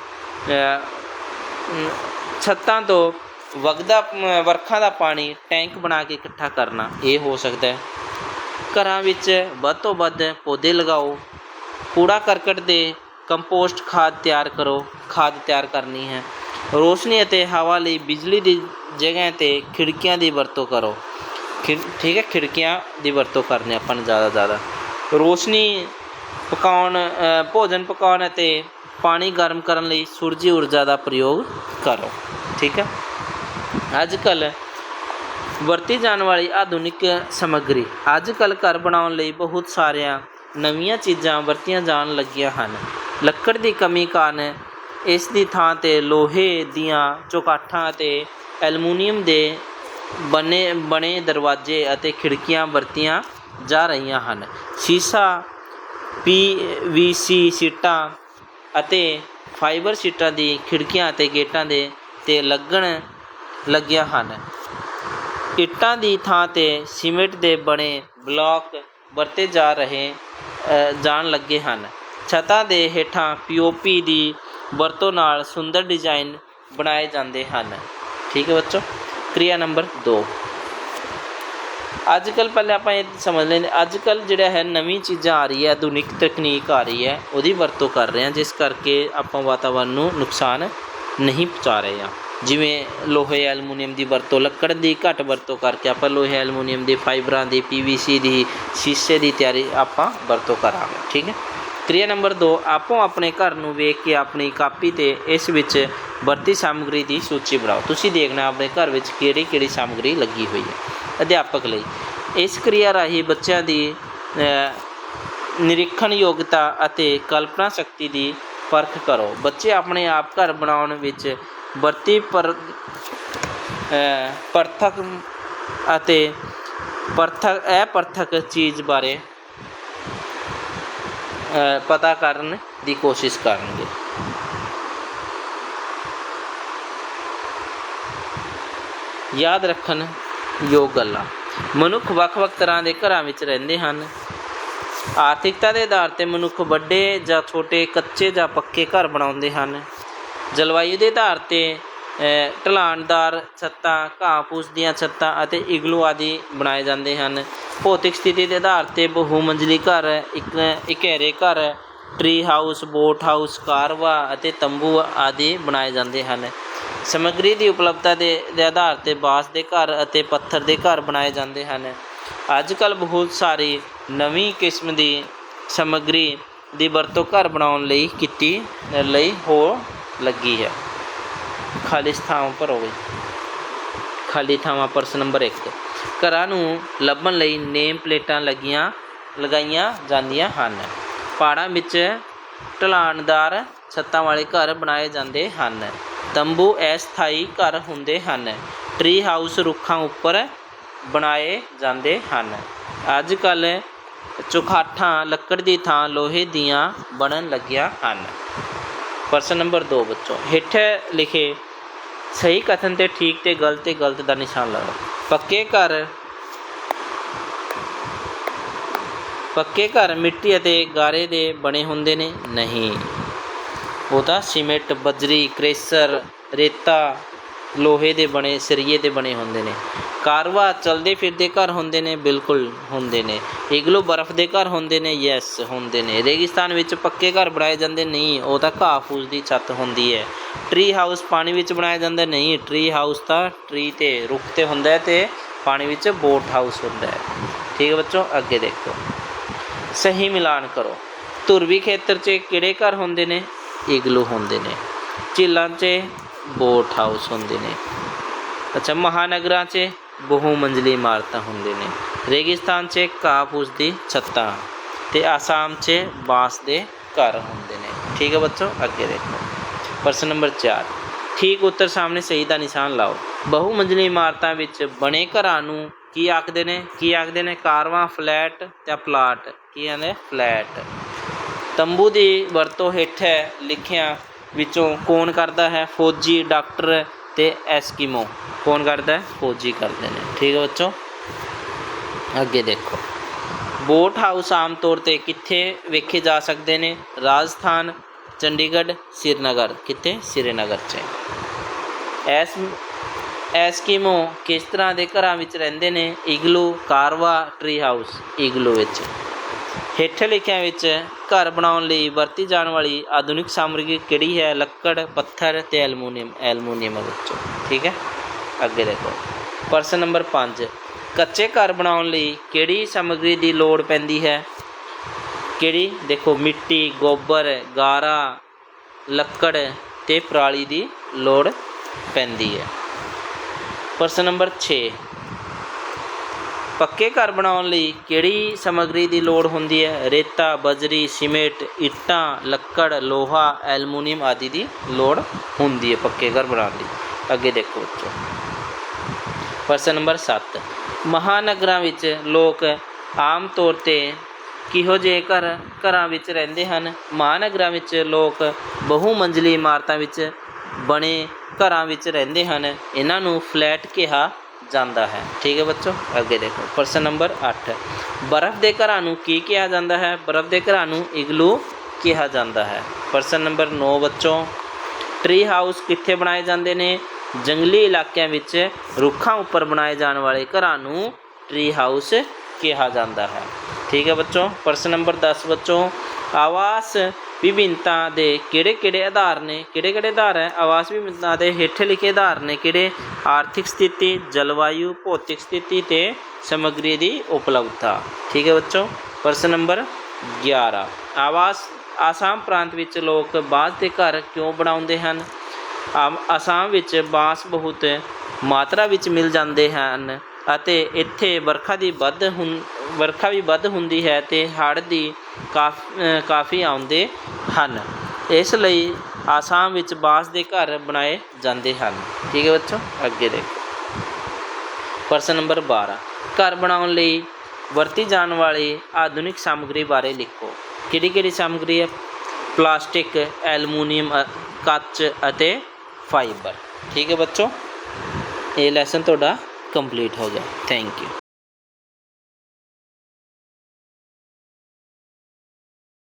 ਛੱਤਾਂ ਤੋਂ ਵਗਦਾ ਅਮ, ਵਰਖਾ ਦਾ ਪਾਣੀ ਟੈਂਕ ਬਣਾ ਕੇ ਇਕੱਠਾ ਕਰਨਾ ਇਹ ਹੋ ਸਕਦਾ ਹੈ। ਘਰਾਂ ਵਿੱਚ ਵੱਧ ਤੋਂ ਵੱਧ ਪੌਦੇ ਲਗਾਓ ਕੂੜਾ ਕਰਕਟ ਦੇ ਕੰਪੋਸਟ ਖਾਦ ਤਿਆਰ ਕਰੋ ਖਾਦ ਤਿਆਰ ਕਰਨੀ ਹੈ। ਰੋਸ਼ਨੀ ਅਤੇ ਹਵਾ ਲਈ ਬਿਜਲੀ ਦੀ ਜਗ੍ਹਾ ਤੇ ਖਿੜਕੀਆਂ ਦੀ ਵਰਤੋਂ ਕਰੋ। ਖਿੜ- ਠੀਕ ਹੈ ਖਿੜਕੀਆਂ ਦੀ ਵਰਤੋਂ ਕਰਨੀ ਆਪਾਂ ਨੂੰ ਜ਼ਿਆਦਾ ਜ਼ਿਆਦਾ। ਰੋਸ਼ਨੀ ਪਕਾਉਣ ਭੋਜਨ ਪਕਾਉਣ ਅਤੇ ਪਾਣੀ ਗਰਮ ਕਰਨ ਲਈ ਸੂਰਜੀ ਊਰਜਾ ਦਾ ਪ੍ਰਯੋਗ ਕਰੋ, ਠੀਕ ਹੈ? ਅੱਜ ਕੱਲ੍ਹ ਵਰਤੀ ਜਾਣ ਵਾਲੀ ਆਧੁਨਿਕ ਸਮੱਗਰੀ ਅੱਜ ਕੱਲ੍ਹ ਘਰ ਬਣਾਉਣ ਲਈ ਬਹੁਤ ਸਾਰੀਆਂ ਨਵੀਆਂ ਚੀਜ਼ਾਂ ਵਰਤੀਆਂ ਜਾਣ ਲੱਗੀਆਂ ਹਨ। ਲੱਕੜ ਦੀ ਕਮੀ ਕਾਰਨ ਇਸ ਦੀ ਥਾਂ ਤੇ ਲੋਹੇ ਦੀਆਂ ਚੌਕਾਠਾਂ ਅਤੇ ਐਲੂਮੀਨੀਅਮ ਦੇ ਬਣੇ ਬਣੇ ਦਰਵਾਜ਼ੇ ਅਤੇ ਖਿੜਕੀਆਂ ਵਰਤੀਆਂ ਜਾ ਰਹੀਆਂ ਹਨ। ਸ਼ੀਸ਼ਾ ਪੀਵੀਸੀ ਸੀਟਾਂ ਅਤੇ ਫਾਈਬਰ ਸੀਟਾਂ ਦੀ ਖਿੜਕੀਆਂ ਅਤੇ ਗੇਟਾਂ ਦੇ ਤੇ ਲੱਗਣ ਲੱਗੀਆਂ ਹਨ। ਇੱਟਾਂ ਦੀ ਥਾਂ ਤੇ ਸੀਮੈਂਟ ਦੇ ਬਣੇ ਬਲਾਕ ਵਰਤੇ ਜਾ ਰਹੇ ਜਾਣ ਲੱਗੇ ਹਨ। ਛੱਤਾਂ ਦੇ ਹੇਠਾਂ ਪੀਓਪੀ ਦੀ ਵਰਤੋਂ ਨਾਲ ਸੁੰਦਰ ਡਿਜ਼ਾਈਨ ਬਣਾਏ ਜਾਂਦੇ ਹਨ। ਠੀਕ ਹੈ ਬੱਚੋ, ਕਿਰਿਆ ਨੰਬਰ 2 ਅੱਜ ਕੱਲ੍ਹ ਪਹਿਲੇ ਆਪਾਂ ਇਹ ਸਮਝ ਲੈਂਦੇ ਅੱਜ ਕੱਲ੍ਹ ਜਿਹੜਾ ਹੈ, ਨਵੀਂ ਚੀਜ਼ਾਂ ਆ ਰਹੀ ਹੈ, ਆਧੁਨਿਕ ਤਕਨੀਕ ਆ ਰਹੀ ਹੈ, ਉਹਦੀ ਵਰਤੋਂ ਕਰ ਰਹੇ ਹਾਂ, ਜਿਸ ਕਰਕੇ ਆਪਾਂ ਵਾਤਾਵਰਨ ਨੂੰ ਨੁਕਸਾਨ ਨਹੀਂ ਪਹੁੰਚਾ ਰਹੇ ਹਾਂ। ਜਿਵੇਂ ਲੋਹੇ, ਐਲੂਮੀਨੀਅਮ ਦੀ ਵਰਤੋਂ, ਲੱਕੜ ਦੀ ਘੱਟ ਵਰਤੋਂ ਕਰਕੇ ਆਪਾਂ ਲੋਹੇ, ਐਲੂਮੀਨੀਅਮ ਦੀ ਫਾਈਬਰਾਂ ਦੀ ਪੀਵੀਸੀ ਦੀ, ਸ਼ੀਸ਼ੇ ਦੀ ਤਿਆਰੀ ਆਪਾਂ ਵਰਤੋਂ ਕਰਾਂਗੇ, ਠੀਕ ਹੈ? ਕਿਰਿਆ ਨੰਬਰ 2 ਆਪੋ ਆਪਣੇ ਘਰ ਨੂੰ ਵੇਖ ਕੇ ਆਪਣੀ ਕਾਪੀ ਤੇ ਇਸ ਵਿੱਚ ਵਰਤੀ ਸਾਮਗਰੀ ਦੀ ਸੂਚੀ ਬਣਾਓ। ਤੁਸੀਂ ਦੇਖਣਾ ਆਪਣੇ ਘਰ ਵਿੱਚ ਕਿਹੜੀ ਕਿਹੜੀ ਸਾਮਗਰੀ ਲੱਗੀ ਹੋਈ ਹੈ। ਅਧਿਆਪਕ ਲਈ। ਇਸ ਕਿਰਿਆ ਰਾਹੀਂ ਬੱਚਿਆਂ ਦੀ ਨਿਰੀਖਣ ਯੋਗਤਾ ਅਤੇ ਕਲਪਨਾ ਸ਼ਕਤੀ ਦੀ ਪਰਖ ਕਰੋ। ਬੱਚੇ ਆਪਣੇ ਆਪ ਘਰ ਬਣਾਉਣ ਵਿੱਚ ਵਰਤੀ ਪਰ ਪਰਥਕ ਅਤੇ ਪਰਥਕ ਇਹ ਪਰਥਕ ਚੀਜ਼ ਬਾਰੇ ਪਤਾ ਕਰਨ ਦੀ ਕੋਸ਼ਿਸ਼ ਕਰਨਗੇ। ਯਾਦ ਰੱਖਣ ਯੋਗ ਗੱਲਾਂ। ਮਨੁੱਖ ਵੱਖ-ਵੱਖ ਤਰ੍ਹਾਂ ਦੇ ਘਰਾਂ ਵਿੱਚ ਰਹਿੰਦੇ ਹਨ। ਆਰਥਿਕਤਾ ਦੇ ਆਧਾਰ ਤੇ ਮਨੁੱਖ ਵੱਡੇ ਜਾਂ ਛੋਟੇ, ਕੱਚੇ ਜਾਂ ਪੱਕੇ ਘਰ ਬਣਾਉਂਦੇ ਹਨ। ਜਲਵਾਯੂ ਦੇ ਆਧਾਰ ਤੇ ਢਲਾਣਦਾਰ ਛੱਤਾਂ, ਘਾਹ ਫੂਸ ਦੀਆਂ ਛੱਤਾਂ ਅਤੇ ਇਗਲੂ ਆਦਿ ਬਣਾਏ ਜਾਂਦੇ ਹਨ। ਭੌਤਿਕ ਸਥਿਤੀ ਦੇ ਆਧਾਰ ਤੇ ਬਹੁਮੰਜਲੀ ਘਰ, ਇੱਕ ਇਕਹਿਰੇ ਘਰ ਟ੍ਰੀ ਹਾਊਸ ਬੋਟ ਹਾਊਸ ਕਾਰਵਾ ਅਤੇ ਤੰਬੂ ਆਦਿ ਬਣਾਏ ਜਾਂਦੇ ਹਨ। ਸਮੱਗਰੀ ਦੀ ਉਪਲਬਧਤਾ ਦੇ ਦੇ ਆਧਾਰ ਤੇ ਬਾਂਸ ਦੇ ਘਰ ਅਤੇ ਪੱਥਰ ਦੇ ਘਰ ਬਣਾਏ ਜਾਂਦੇ ਹਨ। ਅੱਜ ਕੱਲ੍ਹ ਬਹੁਤ ਸਾਰੀ ਨਵੀਂ ਕਿਸਮ ਦੀ ਸਮੱਗਰੀ ਦੀ ਵਰਤੋਂ ਘਰ ਬਣਾਉਣ ਲਈ ਕੀਤੀ, ਲਈ ਹੋ ਲੱਗੀ ਹੈ। ਖਾਲੀ ਥਾਂ ਭਰੋ ਬਈ ਖਾਲੀ ਥਾਵਾਂ ਪ੍ਰਸ਼ਨ ਨੰਬਰ 1 ਘਰਾਂ ਨੂੰ ਲੱਭਣ ਲਈ ਨੇਮ ਪਲੇਟਾਂ ਲੱਗੀਆਂ, ਲਗਾਈਆਂ ਜਾਂਦੀਆਂ ਹਨ। ਪਹਾੜਾਂ ਵਿੱਚ ਢਲਾਣਦਾਰ ਛੱਤਾਂ ਵਾਲੇ ਘਰ ਬਣਾਏ ਜਾਂਦੇ ਹਨ। ਤੰਬੂ ਅਸਥਾਈ ਘਰ ਹੁੰਦੇ ਹਨ। ਟਰੀ ਹਾਊਸ ਰੁੱਖਾਂ ਉੱਪਰ ਬਣਾਏ ਜਾਂਦੇ ਹਨ। ਅੱਜ ਕੱਲ੍ਹ ਚੁਖਾਠਾਂ ਲੱਕੜ ਦੀ ਥਾਂ ਲੋਹੇ ਦੀਆਂ ਬਣਨ ਲੱਗੀਆਂ ਹਨ। ਪ੍ਰਸ਼ਨ ਨੰਬਰ 2 ਬੱਚੋ, ਹੇਠ ਲਿਖੇ ਸਹੀ ਕਥਨ ਤੇ ਠੀਕ ਤੇ ਗਲਤ ਤੇ ਗਲਤ ਦਾ ਨਿਸ਼ਾਨ ਲਗਾਓ ਪੱਕੇ ਘਰ ਪੱਕੇ ਘਰ ਮਿੱਟੀ ਅਤੇ ਗਾਰੇ ਦੇ ਬਣੇ ਹੁੰਦੇ ਨੇ? ਨਹੀਂ। ਉਹ ਤਾਂ ਸੀਮੈਂਟ, ਬਜਰੀ, ਕ੍ਰੇਸਰ, ਰੇਤਾ, ਲੋਹੇ ਦੇ ਬਣੇ, ਸਰੀਏ ਦੇ ਬਣੇ ਹੁੰਦੇ ਨੇ। ਕਾਰਵਾ ਚਲਦੇ ਫਿਰਦੇ ਘਰ ਹੁੰਦੇ ਨੇ, ਬਿਲਕੁਲ ਹੁੰਦੇ ਨੇ। ਇਗਲੋ ਬਰਫ਼ ਦੇ ਘਰ ਹੁੰਦੇ ਨੇ, ਯੈਸ, ਹੁੰਦੇ ਨੇ। ਰੇਗਿਸਤਾਨ ਵਿੱਚ ਪੱਕੇ ਘਰ ਬਣਾਏ ਜਾਂਦੇ ਨਹੀਂ, ਉਹ ਤਾਂ ਘਾਹ ਫੂਸ ਦੀ ਛੱਤ ਹੁੰਦੀ ਹੈ। ਟਰੀ ਹਾਊਸ ਪਾਣੀ ਵਿੱਚ ਬਣਾਇਆ ਜਾਂਦਾ ਨਹੀਂ ਟਰੀ ਹਾਊਸ ਤਾਂ ਟ੍ਰੀ ਤੇ ਰੁੱਖ ਤੇ ਹੁੰਦਾ ਹੈ ਤੇ ਪਾਣੀ ਵਿੱਚ ਬੋਟ ਹਾਊਸ ਹੁੰਦਾ ਹੈ। ਠੀਕ ਹੈ ਬੱਚੋ, ਅੱਗੇ ਦੇਖੋ। ਸਹੀ ਮਿਲਾਨ ਕਰੋ। ਧੁਰਵੀ ਖੇਤਰ 'ਚ ਕਿਹੜੇ ਘਰ ਹੁੰਦੇ ਨੇ? ਇਗਲੂ ਹੁੰਦੇ ਨੇ। ਝੀਲਾਂ 'ਚ ਬੋਟ ਹਾਊਸ ਹੁੰਦੇ ਨੇ। ਅੱਛਾ, ਮਹਾਨਗਰਾਂ 'ਚ ਬਹੁ ਮੰਜ਼ਲੀ ਇਮਾਰਤਾਂ ਹੁੰਦੇ ਨੇ। ਰੇਗਿਸਤਾਨ 'ਚ ਘਾਹ ਦੀ ਛੱਤਾਂ ਤੇ ਆਸਾਮ 'ਚ ਬਾਂਸ ਦੇ ਘਰ ਹੁੰਦੇ ਨੇ। ਠੀਕ ਹੈ ਬੱਚੋ? ਅੱਗੇ ਦੇਖੋ। ਪ੍ਰਸ਼ਨ ਨੰਬਰ 4 ਠੀਕ ਉੱਤਰ ਸਾਹਮਣੇ ਸਹੀ ਦਾ ਨਿਸ਼ਾਨ ਲਾਓ। ਬਹੁ ਮੰਜ਼ਲੀ ਇਮਾਰਤਾਂ ਵਿੱਚ ਬਣੇ ਘਰਾਂ ਨੂੰ ਕੀ ਆਖਦੇ ਨੇ? ਕੀ ਆਖਦੇ ਨੇ? ਕਾਰਵਾਂ, ਫਲੈਟ ਤੇ ਪਲਾਟ? ਕੀ ਆਂਦੇ? ਫਲੈਟ। ਤੰਬੂ ਦੀ ਵਰਤੋਂ ਹੇਠ ਲਿਖਿਆਂ ਵਿੱਚੋਂ ਕੌਣ ਕਰਦਾ ਹੈ? ਫੌਜੀ ਡਾਕਟਰ ਤੇ ਐਸਕੀਮੋ। ਕੌਣ ਕਰਦਾ ਹੈ? ਫੌਜੀ ਕਰਦੇ ਨੇ। ਠੀਕ ਹੈ ਬੱਚੋ? ਅੱਗੇ ਦੇਖੋ। ਬੋਟ ਹਾਊਸ ਆਮ ਤੌਰ ਤੇ ਕਿੱਥੇ ਵੇਖੇ ਜਾ ਸਕਦੇ ਨੇ? ਰਾਜਸਥਾਨ, ਚੰਡੀਗੜ੍ਹ, ਸ੍ਰੀਨਗਰ। ਕਿੱਥੇ? ਸ੍ਰੀਨਗਰ 'ਚ ਐਸ, ਐਸਕੀਮੋ ਕਿਸ ਤਰ੍ਹਾਂ ਦੇ ਘਰਾਂ ਵਿੱਚ ਰਹਿੰਦੇ ਨੇ? ਇਗਲੂ ਕਾਰਵਾ ਟਰੀ ਹਾਊਸ, ਇਗਲੂ ਵਿੱਚ। ਹੇਠ ਲਿਖਿਆਂ ਵਿੱਚ ਘਰ ਬਣਾਉਣ ਲਈ ਵਰਤੀ ਜਾਣ ਵਾਲੀ ਆਧੁਨਿਕ ਸਾਮੱਗਰੀ ਕਿਹੜੀ ਹੈ? ਲੱਕੜ, ਪੱਥਰ ਤੇ ਐਲੂਮੀਨੀਅਮ। ਐਲੂਮੀਨੀਅਮ ਵਿੱਚੋਂ। ਠੀਕ ਹੈ? ਅੱਗੇ ਦੇਖੋ। ਪ੍ਰਸ਼ਨ ਨੰਬਰ 5 ਕੱਚੇ ਘਰ ਬਣਾਉਣ ਲਈ ਕਿਹੜੀ ਸਾਮੱਗਰੀ ਦੀ ਲੋੜ ਪੈਂਦੀ ਹੈ? ਕਿਹੜੀ? ਦੇਖੋ, ਮਿੱਟੀ, ਗੋਬਰ, ਗਾਰਾ, ਲੱਕੜ ਤੇ ਪਰਾਲੀ ਦੀ ਲੋੜ ਪੈਂਦੀ ਹੈ। ਪ੍ਰਸ਼ਨ ਨੰਬਰ 6 ਪੱਕੇ ਘਰ ਬਣਾਉਣ ਲਈ ਕਿਹੜੀ ਸਮੱਗਰੀ ਦੀ ਲੋੜ ਹੁੰਦੀ ਹੈ? ਰੇਤਾ, ਬਜਰੀ, ਸੀਮੈਂਟ, ਇੱਟਾਂ, ਲੱਕੜ, ਲੋਹਾ, ਐਲੂਮੀਨੀਅਮ ਆਦਿ ਦੀ ਲੋੜ ਹੁੰਦੀ ਹੈ ਪੱਕੇ ਘਰ ਬਣਾਉਣ ਲਈ। ਅੱਗੇ ਦੇਖੋ ਬੱਚੋ। ਪ੍ਰਸ਼ਨ ਨੰਬਰ 7 ਮਹਾਨਗਰਾਂ ਵਿੱਚ ਲੋਕ ਆਮ ਤੌਰ ਤੇ ਕਿਹੋ ਜਿਹੇ ਘਰ ਘਰਾਂ ਵਿੱਚ ਰਹਿੰਦੇ ਹਨ? ਮਹਾਨਗਰਾਂ ਵਿੱਚ ਲੋਕ ਬਹੁ ਮੰਜ਼ਲੀ ਇਮਾਰਤਾਂ ਵਿੱਚ ਬਣੇ ਘਰਾਂ ਵਿੱਚ ਰਹਿੰਦੇ ਹਨ। ਇਹਨਾਂ ਨੂੰ ਫਲੈਟ ਕਿਹਾ ਜਾਂਦਾ ਹੈ। ਠੀਕ ਹੈ ਬੱਚੋ? ਅੱਗੇ ਦੇਖੋ। ਪ੍ਰਸ਼ਨ ਨੰਬਰ 8 ਬਰਫ਼ ਦੇ ਘਰਾਂ ਨੂੰ ਕੀ ਕਿਹਾ ਜਾਂਦਾ ਹੈ? ਬਰਫ਼ ਦੇ ਘਰਾਂ ਨੂੰ ਇਗਲੂ ਕਿਹਾ ਜਾਂਦਾ ਹੈ। ਪ੍ਰਸ਼ਨ ਨੰਬਰ 9 ਬੱਚੋ। ਟ੍ਰੀ ਹਾਊਸ ਕਿੱਥੇ ਬਣਾਏ ਜਾਂਦੇ ਨੇ? ਜੰਗਲੀ ਇਲਾਕਿਆਂ ਵਿੱਚ ਰੁੱਖਾਂ ਉੱਪਰ ਬਣਾਏ ਜਾਣ ਵਾਲੇ ਘਰਾਂ ਨੂੰ ਟ੍ਰੀ ਹਾਊਸ ਕਿਹਾ ਜਾਂਦਾ ਹੈ। ਠੀਕ ਹੈ ਬੱਚੋ? ਪ੍ਰਸ਼ਨ ਨੰਬਰ 10 ਬੱਚੋ। ਆਵਾਸ ਵਿਭਿੰਨਤਾ ਦੇ ਕਿਹੜੇ ਕਿਹੜੇ ਆਧਾਰ ਨੇ, ਕਿਹੜੇ ਕਿਹੜੇ ਆਧਾਰ ਹੈ? ਆਵਾਸ ਵਿਭਿੰਨਤਾ ਦੇ ਹੇਠ ਲਿਖੇ ਆਧਾਰ ਨੇ, ਕਿਹੜੇ? ਆਰਥਿਕ ਸਥਿਤੀ, ਜਲਵਾਯੂ, ਭੌਤਿਕ ਸਥਿਤੀ ਤੇ ਸਮੱਗਰੀ ਦੀ ਉਪਲਬਧਤਾ। ਠੀਕ ਹੈ ਬੱਚੋ? ਪ੍ਰਸ਼ਨ ਨੰਬਰ 11 ਆਵਾਸ ਆਸਾਮ ਪ੍ਰਾਂਤ ਵਿੱਚ ਲੋਕ ਬਾਂਸ ਦੇ ਘਰ ਕਿਉਂ ਬਣਾਉਂਦੇ ਹਨ? ਆਸਾਮ ਵਿੱਚ ਬਾਂਸ ਬਹੁਤ ਮਾਤਰਾ ਵਿੱਚ ਮਿਲ ਜਾਂਦੇ ਹਨ ਅਤੇ ਇੱਥੇ ਵਰਖਾ ਦੀ ਵੱਧ ਹੁੰ ਵਰਖਾ ਵੀ ਵੱਧ ਹੁੰਦੀ ਹੈ ਤੇ ਹੜ੍ਹ ਦੀ ਕਾਫ ਕਾਫੀ ਆਉਂਦੇ ਹਨ। ਇਸ ਲਈ ਆਸਾਮ ਵਿੱਚ ਬਾਂਸ ਦੇ ਘਰ ਬਣਾਏ ਜਾਂਦੇ ਹਨ। ਠੀਕ ਹੈ ਬੱਚੋ, ਅੱਗੇ ਦੇਖੋ। ਪ੍ਰਸ਼ਨ ਨੰਬਰ 12 ਘਰ ਬਣਾਉਣ ਲਈ ਵਰਤੀ ਜਾਣ ਵਾਲੀ ਆਧੁਨਿਕ ਸਾਮੱਗਰੀ ਬਾਰੇ ਲਿਖੋ। ਕਿਹੜੀ ਕਿਹੜੀ ਸਾਮੱਗਰੀ ਹੈ? ਪਲਾਸਟਿਕ, ਐਲੂਮੀਨੀਅਮ ਕੱਚ ਅਤੇ ਫਾਈਬਰ। ਠੀਕ ਹੈ ਬੱਚੋ, ਇਹ ਲੈਸਨ ਤੁਹਾਡਾ ਕੰਪਲੀਟ ਹੋ ਗਿਆ। Thank you.